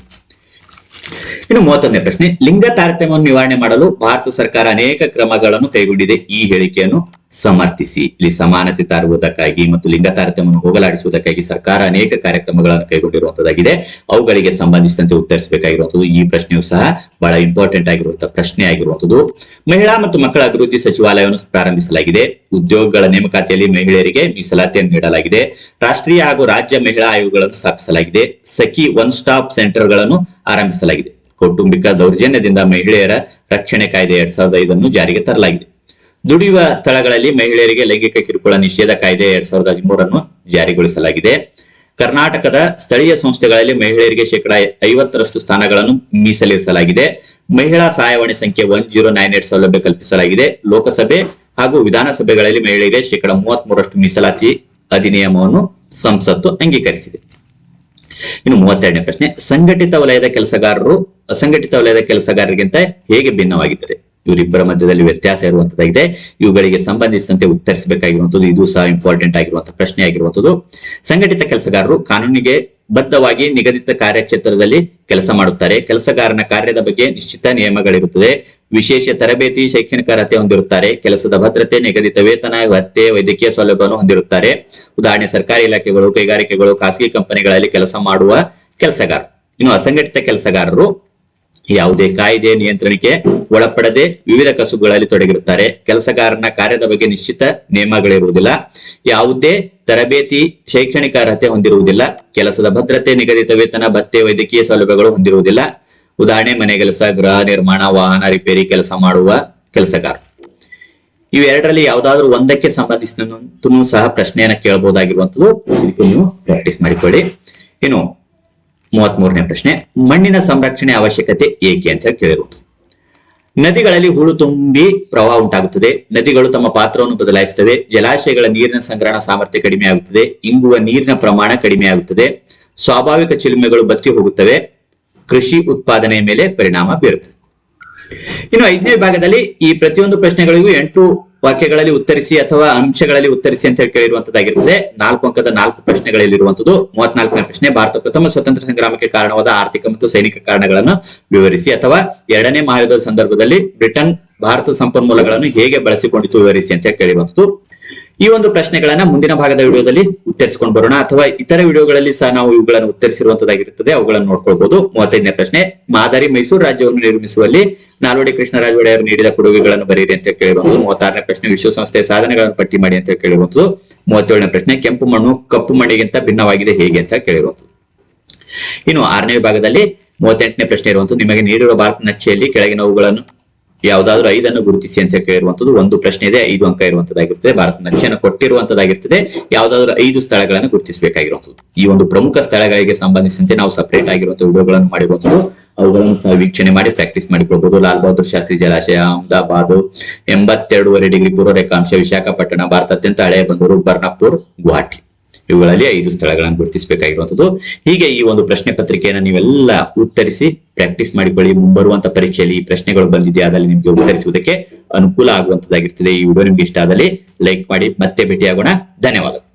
ಇನ್ನು ಮೂವತ್ತೊಂದನೇ ಪ್ರಶ್ನೆ, ಲಿಂಗ ತಾರತಮ್ಯವನ್ನು ನಿವಾರಣೆ ಮಾಡಲು ಭಾರತ ಸರ್ಕಾರ ಅನೇಕ ಕ್ರಮಗಳನ್ನು ಕೈಗೊಂಡಿದೆ. ಈ ಹೇಳಿಕೆಯನ್ನು ಸಮರ್ಥಿಸಿ. ಇಲ್ಲಿ ಸಮಾನತೆ ತರುವುದಕ್ಕಾಗಿ ಮತ್ತು ಲಿಂಗ ತಾರತಮ್ಯವನ್ನು ಹೋಗಲಾಡಿಸುವುದಕ್ಕಾಗಿ ಸರ್ಕಾರ ಅನೇಕ ಕಾರ್ಯಕ್ರಮಗಳನ್ನು ಕೈಗೊಂಡಿರುವಂತದ್ದಾಗಿದೆ. ಅವುಗಳಿಗೆ ಸಂಬಂಧಿಸಿದಂತೆ ಉತ್ತರಿಸಬೇಕಾಗಿರುವಂತದ್ದು ಈ ಪ್ರಶ್ನೆಯು ಸಹ ಬಹಳ ಇಂಪಾರ್ಟೆಂಟ್ ಆಗಿರುವಂತಹ ಪ್ರಶ್ನೆ ಆಗಿರುವಂತದ್ದು. ಮಹಿಳಾ ಮತ್ತು ಮಕ್ಕಳ ಅಭಿವೃದ್ಧಿ ಸಚಿವಾಲಯವನ್ನು ಪ್ರಾರಂಭಿಸಲಾಗಿದೆ. ಉದ್ಯೋಗಗಳ ನೇಮಕಾತಿಯಲ್ಲಿ ಮಹಿಳೆಯರಿಗೆ ಮೀಸಲಾತಿಯನ್ನು ನೀಡಲಾಗಿದೆ. ರಾಷ್ಟ್ರೀಯ ಹಾಗೂ ರಾಜ್ಯ ಮಹಿಳಾ ಆಯೋಗಗಳನ್ನು ಸ್ಥಾಪಿಸಲಾಗಿದೆ. ಸಖಿ ಒನ್ ಸ್ಟಾಪ್ ಸೆಂಟರ್ಗಳನ್ನು ಆರಂಭಿಸಲಾಗಿದೆ. ಕೌಟುಂಬಿಕ ದೌರ್ಜನ್ಯದಿಂದ ಮಹಿಳೆಯರ ರಕ್ಷಣೆ ಕಾಯ್ದೆ ಎರಡ್ ಸಾವಿರದ ಐದನ್ನು ಜಾರಿಗೆ ತರಲಾಗಿದೆ. ದುಡಿಯುವ ಸ್ಥಳಗಳಲ್ಲಿ ಮಹಿಳೆಯರಿಗೆ ಲೈಂಗಿಕ ಕಿರುಕುಳ ನಿಷೇಧ ಕಾಯ್ದೆ ಎರಡ್ ಸಾವಿರದ ಹದಿಮೂರನ್ನು ಜಾರಿಗೊಳಿಸಲಾಗಿದೆ. ಕರ್ನಾಟಕದ ಸ್ಥಳೀಯ ಸಂಸ್ಥೆಗಳಲ್ಲಿ ಮಹಿಳೆಯರಿಗೆ ಶೇಕಡ ಐವತ್ತರಷ್ಟು ಸ್ಥಾನಗಳನ್ನು ಮೀಸಲಿರಿಸಲಾಗಿದೆ. ಮಹಿಳಾ ಸಹಾಯವಾಣಿ ಸಂಖ್ಯೆ ಒನ್ ಜೀರೋ ನೈನ್ ಏಟ್ ಸೌಲಭ್ಯ ಕಲ್ಪಿಸಲಾಗಿದೆ. ಲೋಕಸಭೆ ಹಾಗೂ ವಿಧಾನಸಭೆಗಳಲ್ಲಿ ಮಹಿಳೆಯರಿಗೆ ಶೇಕಡ ಮೂವತ್ತ್ ಮೂರಷ್ಟು ಮೀಸಲಾತಿ ಅಧಿನಿಯಮವನ್ನು ಸಂಸತ್ತು ಅಂಗೀಕರಿಸಿದೆ. ಇನ್ನು ಮೂವತ್ತೆರಡನೇ ಪ್ರಶ್ನೆ, ಸಂಘಟಿತ ವಲಯದ ಕೆಲಸಗಾರರು, ಅಸಂಘಟಿತ ವಲಯದ ಕೆಲಸಗಾರರಿಗಿಂತ ಹೇಗೆ ಭಿನ್ನವಾಗಿದ್ದಾರೆ? ಇವರಿಬ್ಬರ ಮಧ್ಯದಲ್ಲಿ ವ್ಯತ್ಯಾಸ ಇರುವಂತದ್ದಾಗಿದೆ ಇವುಗಳಿಗೆ ಸಂಬಂಧಿಸಿದಂತೆ ಉತ್ತರಿಸಬೇಕಾಗಿರುವಂತದ್ದು, ಇದು ಸಹ ಇಂಪಾರ್ಟೆಂಟ್ ಆಗಿರುವಂತಹ ಪ್ರಶ್ನೆ ಆಗಿರುವಂತದ್ದು. ಸಂಘಟಿತ ಕೆಲಸಗಾರರು ಕಾನೂನಿಗೆ ಬದ್ಧವಾಗಿ ನಿಗದಿತ ಕಾರ್ಯಕ್ಷೇತ್ರದಲ್ಲಿ ಕೆಲಸ ಮಾಡುತ್ತಾರೆ. ಕೆಲಸಗಾರನ ಕಾರ್ಯದ ಬಗ್ಗೆ ನಿಶ್ಚಿತ ನಿಯಮಗಳಿರುತ್ತದೆ. ವಿಶೇಷ ತರಬೇತಿ, ಶೈಕ್ಷಣಿಕ ಅರ್ಹತೆ ಹೊಂದಿರುತ್ತಾರೆ. ಕೆಲಸದ ಭದ್ರತೆ, ನಿಗದಿತ ವೇತನ ಭತ್ತೆ ವೈದ್ಯಕೀಯ ಸೌಲಭ್ಯವನ್ನು ಹೊಂದಿರುತ್ತಾರೆ. ಉದಾಹರಣೆ, ಸರ್ಕಾರಿ ಇಲಾಖೆಗಳು, ಕೈಗಾರಿಕೆಗಳು, ಖಾಸಗಿ ಕಂಪನಿಗಳಲ್ಲಿ ಕೆಲಸ ಮಾಡುವ ಕೆಲಸಗಾರ. ಇನ್ನು ಅಸಂಘಟಿತ ಕೆಲಸಗಾರರು ಯಾವುದೇ ಕಾಯ್ದೆ ನಿಯಂತ್ರಣಕ್ಕೆ ಒಳಪಡದೆ ವಿವಿಧ ಕಸುಬುಗಳಲ್ಲಿ ತೊಡಗಿರುತ್ತಾರೆ. ಕೆಲಸಗಾರನ ಕಾರ್ಯದ ಬಗ್ಗೆ ನಿಶ್ಚಿತ ನಿಯಮಗಳಿರುವುದಿಲ್ಲ ಯಾವುದೇ ತರಬೇತಿ ಶೈಕ್ಷಣಿಕ ಅರ್ಹತೆ ಹೊಂದಿರುವುದಿಲ್ಲ. ಕೆಲಸದ ಭದ್ರತೆ, ನಿಗದಿತ ವೇತನ, ಭತ್ತೆ, ವೈದ್ಯಕೀಯ ಸೌಲಭ್ಯಗಳು ಹೊಂದಿರುವುದಿಲ್ಲ. ಉದಾಹರಣೆ ಮನೆ ಕೆಲಸ ಗೃಹ ನಿರ್ಮಾಣ, ವಾಹನ ರಿಪೇರಿ, ಕೆಲಸ ಮಾಡುವ ಕೆಲಸಗಾರ. ಇವೆರಡರಲ್ಲಿ ಯಾವ್ದಾದ್ರು ಒಂದಕ್ಕೆ ಸಂಬಂಧಿಸಿದಂತೂ ಸಹ ಪ್ರಶ್ನೆಯನ್ನ ಕೇಳಬಹುದಾಗಿರುವಂತದ್ದು. ಇದಕ್ಕೂ ನೀವು ಪ್ರಾಕ್ಟೀಸ್ ಮಾಡಿಕೊಳ್ಳಿ. ಇನ್ನು ಮೂವತ್ತ್ ಮೂರನೇ ಪ್ರಶ್ನೆ, ಮಣ್ಣಿನ ಸಂರಕ್ಷಣೆ ಅವಶ್ಯಕತೆ ಏಕೆ ಅಂತ ಹೇಳಿ ಕೇಳಿರುವುದು. ನದಿಗಳಲ್ಲಿ ಹೂಳು ತುಂಬಿ ಪ್ರವಾಹ ಉಂಟಾಗುತ್ತದೆ. ನದಿಗಳು ತಮ್ಮ ಪಾತ್ರವನ್ನು ಬದಲಾಯಿಸುತ್ತವೆ. ಜಲಾಶಯಗಳ ನೀರಿನ ಸಂಗ್ರಹಣ ಸಾಮರ್ಥ್ಯ ಕಡಿಮೆ ಆಗುತ್ತದೆ. ಇಂಗುವ ನೀರಿನ ಪ್ರಮಾಣ ಕಡಿಮೆ ಆಗುತ್ತದೆ. ಸ್ವಾಭಾವಿಕ ಚಿಲುಮೆಗಳು ಬತ್ತಿ ಹೋಗುತ್ತವೆ. ಕೃಷಿ ಉತ್ಪಾದನೆಯ ಮೇಲೆ ಪರಿಣಾಮ ಬೀರುತ್ತದೆ. ಇನ್ನು ಐದನೇ ಭಾಗದಲ್ಲಿ ಈ ಪ್ರತಿಯೊಂದು ಪ್ರಶ್ನೆಗಳಿಗೂ ಎಂಟು ವಾಕ್ಯಗಳಲ್ಲಿ ಉತ್ತರಿಸಿ ಅಥವಾ ಅಂಶಗಳಲ್ಲಿ ಉತ್ತರಿಸಿ ಅಂತ ಹೇಳಿ ಕೇಳಿರುವಂತದ್ದಾಗಿರುತ್ತದೆ ನಾಲ್ಕು ಅಂಕದ ನಾಲ್ಕು ಪ್ರಶ್ನೆಗಳಲ್ಲಿರುವಂತದ್ದು ಮೂವತ್ನಾಲ್ಕನೇ ಪ್ರಶ್ನೆ, ಭಾರತ ಪ್ರಥಮ ಸ್ವತಂತ್ರ ಸಂಗ್ರಾಮಕ್ಕೆ ಕಾರಣವಾದ ಆರ್ಥಿಕ ಮತ್ತು ಸೈನಿಕ ಕಾರಣಗಳನ್ನು ವಿವರಿಸಿ ಅಥವಾ ಎರಡನೇ ಮಹಾಯುದ್ಧದ ಸಂದರ್ಭದಲ್ಲಿ ಬ್ರಿಟನ್ ಭಾರತ ಸಂಪನ್ಮೂಲಗಳನ್ನು ಹೇಗೆ ಬಳಸಿಕೊಂಡಿತು ವಿವರಿಸಿ ಅಂತ ಕೇಳಿರುವಂತದ್ದು. ಈ ಒಂದು ಪ್ರಶ್ನೆಗಳನ್ನ ಮುಂದಿನ ಭಾಗದ ವಿಡಿಯೋದಲ್ಲಿ ಉತ್ತರಿಸಿಕೊಂಡು ಬರೋಣ. ಅಥವಾ ಇತರ ವಿಡಿಯೋಗಳಲ್ಲಿ ಸಹ ನಾವು ಇವುಗಳನ್ನು ಉತ್ತರಿಸಿರುವಂತದಾಗಿರುತ್ತದೆ ಅವುಗಳನ್ನು ನೋಡ್ಕೊಳ್ಬಹುದು ಮೂವತ್ತೈದನೇ ಪ್ರಶ್ನೆ, ಮಾದರಿ ಮೈಸೂರು ರಾಜ್ಯವನ್ನು ನಿರ್ಮಿಸುವಲ್ಲಿ ನಾಲ್ವಡಿ ಕೃಷ್ಣರಾಜ ಒಡೆಯರು ನೀಡಿದ ಕೊಡುಗೆಗಳನ್ನು ಬರೆಯಿರಿ ಅಂತ ಕೇಳಿರುವಂತದ್ದು. ಮೂವತ್ತಾರನೇ ಪ್ರಶ್ನೆ, ವಿಶ್ವಸಂಸ್ಥೆಯ ಸಾಧನೆಗಳನ್ನು ಪಟ್ಟಿ ಮಾಡಿ ಅಂತ ಕೇಳಿರುವಂತದ್ದು. ಮೂವತ್ತೇಳನೇ ಪ್ರಶ್ನೆ, ಕೆಂಪು ಮಣ್ಣು ಕಪ್ಪು ಮಣ್ಣಿಗಿಂತ ಭಿನ್ನವಾಗಿದೆ ಹೇಗೆ ಅಂತ ಕೇಳಿರುವಂತದ್ದು. ಇನ್ನು ಆರನೇ ವಿಭಾಗದಲ್ಲಿ ಮೂವತ್ತೆಂಟನೇ ಪ್ರಶ್ನೆ ಇರುವಂತದ್ದು. ನಿಮಗೆ ನೀಡಿರುವ ಭಾರತ ನಕ್ಷೆಯಲ್ಲಿ ಕೆಳಗಿನವುಗಳನ್ನು ಯಾವುದಾದ್ರೂ ಐದನ್ನು ಗುರುತಿಸಿ ಅಂತ ಕೇಳಿರುವಂತದ್ದು ಒಂದು ಪ್ರಶ್ನೆ ಇದೆ, ಐದು ಅಂಕ ಇರುವಂತದ್ದಾಗಿರ್ತದೆ ಭಾರತ ನಕ್ಷೆಯನ್ನು ಕೊಟ್ಟಿರುವಂತದ್ದಾಗಿರ್ತದೆ ಯಾವ್ದಾದ್ರು ಐದು ಸ್ಥಳಗಳನ್ನು ಗುರುತಿಸಬೇಕಾಗಿರುವಂತದ್ದು ಈ ಒಂದು ಪ್ರಮುಖ ಸ್ಥಳಗಳಿಗೆ ಸಂಬಂಧಿಸಿದಂತೆ ನಾವು ಸಪರೇಟ್ ಆಗಿರುವಂತಹ ವಿಡಿಯೋಗಳನ್ನು ಮಾಡಿರುವಂತದ್ದು ಅವುಗಳನ್ನು ಸಹ ವೀಕ್ಷಣೆ ಮಾಡಿ ಪ್ರಾಕ್ಟೀಸ್ ಮಾಡಿಕೊಳ್ಬಹುದು ಲಾಲ್ ಬಹದ್ದೂರ್ ಶಾಸ್ತ್ರಿ ಜಲಾಶಯ, ಅಹಮದಾಬಾದ್, ಎಂಬತ್ತೆರಡೂವರೆ ಡಿಗ್ರಿ ಪೂರ್ವ ರೇಖಾಂಶ ವಿಶಾಖಪಟ್ಟಣ ಭಾರತ ಅತ್ಯಂತ ಹಳೆಯ ಬಂದರು ಬರ್ನಾಪುರ್ ಗುವಾಹಟಿ. ಇವುಗಳಲ್ಲಿ ಐದು ಸ್ಥಳಗಳನ್ನು ಗುರುತಿಸಬೇಕಾಗಿರುವಂತದ್ದು ಹೀಗೆ ಈ ಒಂದು ಪ್ರಶ್ನೆ ಪತ್ರಿಕೆಯನ್ನು ನೀವೆಲ್ಲ ಉತ್ತರಿಸಿ ಪ್ರಾಕ್ಟೀಸ್ ಮಾಡಿಕೊಳ್ಳಿ ಮುಂಬರುವಂತ ಪರೀಕ್ಷೆಯಲ್ಲಿ ಈ ಪ್ರಶ್ನೆಗಳು ಬಂದಿದೆ ಅದರಲ್ಲಿ ನಿಮಗೆ ಉತ್ತರಿಸುವುದಕ್ಕೆ ಅನುಕೂಲ ಆಗುವಂತದ್ದಾಗಿರ್ತದೆ ಈ ವಿಡಿಯೋ ನಿಮ್ಗೆ ಇಷ್ಟ ಆದಲ್ಲಿ ಲೈಕ್ ಮಾಡಿ, ಮತ್ತೆ ಭೇಟಿಯಾಗೋಣ. ಧನ್ಯವಾದಗಳು.